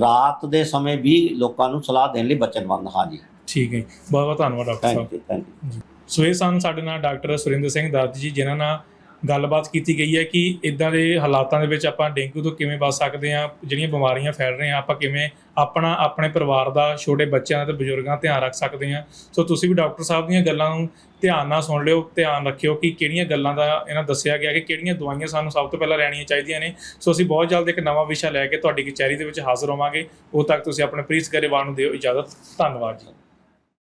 ਰਾਤ ਦੇ ਸਮੇਂ ਵੀ ਲੋਕਾਂ ਨੂੰ ਸਲਾਹ ਦੇਣ ਲਈ ਬਚਨਬੰਦ ਹਾਂ ਜੀ ਠੀਕ ਹੈ ਜੀ। ਬਹੁਤ ਬਹੁਤ ਧੰਨਵਾਦ doctor Sahib thank you thank you so ਇਹ ਸਨ ਸਾਡੇ ਨਾਲ ਡਾਕਟਰ ਸੁਰਿੰਦਰ ਸਿੰਘ ਦੱਤ ਜੀ ਜਿਨ੍ਹਾਂ ਨਾਲ ਗੱਲਬਾਤ ਕੀਤੀ ਗਈ ਹੈ ਕਿ ਇਦਾਂ ਦੇ ਹਾਲਾਤਾਂ ਦੇ ਵਿੱਚ ਆਪਾਂ ਡੇਂਗੂ ਤੋਂ ਕਿਵੇਂ ਬਚ ਸਕਦੇ ਹਾਂ, ਜਿਹੜੀਆਂ ਬਿਮਾਰੀਆਂ ਫੈਲ ਰਹੀਆਂ, ਆਪਾਂ ਕਿਵੇਂ ਆਪਣਾ, ਆਪਣੇ ਪਰਿਵਾਰ ਦਾ, ਛੋਟੇ ਬੱਚਿਆਂ ਦਾ ਤੇ ਬਜ਼ੁਰਗਾਂ ਦਾ ਧਿਆਨ ਰੱਖ ਸਕਦੇ ਹਾਂ। ਸੋ ਤੁਸੀਂ ਵੀ ਡਾਕਟਰ ਸਾਹਿਬ ਦੀਆਂ ਗੱਲਾਂ ਨੂੰ ਧਿਆਨ ਨਾਲ ਸੁਣ ਲਿਓ, ਧਿਆਨ ਰੱਖਿਓ ਕਿ ਕਿਹੜੀਆਂ ਗੱਲਾਂ ਦਾ ਇਹਨਾਂ ਦੱਸਿਆ ਗਿਆ ਕਿ ਕਿਹੜੀਆਂ ਦਵਾਈਆਂ ਸਾਨੂੰ ਸਭ ਤੋਂ ਪਹਿਲਾਂ ਲੈਣੀਆਂ ਚਾਹੀਦੀਆਂ ਨੇ। ਸੋ ਅਸੀਂ ਬਹੁਤ ਜਲਦ ਇੱਕ ਨਵਾਂ ਵਿਸ਼ਾ ਲੈ ਕੇ ਤੁਹਾਡੀ ਕਚਹਿਰੀ ਦੇ ਵਿੱਚ ਹਾਜ਼ਰ ਹੋਵਾਂਗੇ। ਉਦੋਂ ਤੱਕ ਤੁਸੀਂ ਆਪਣੇ ਪ੍ਰੀਤ ਗਰੇਵਾਲ ਨੂੰ ਦਿਓ ਇਜਾਜ਼ਤ। ਧੰਨਵਾਦ ਜੀ।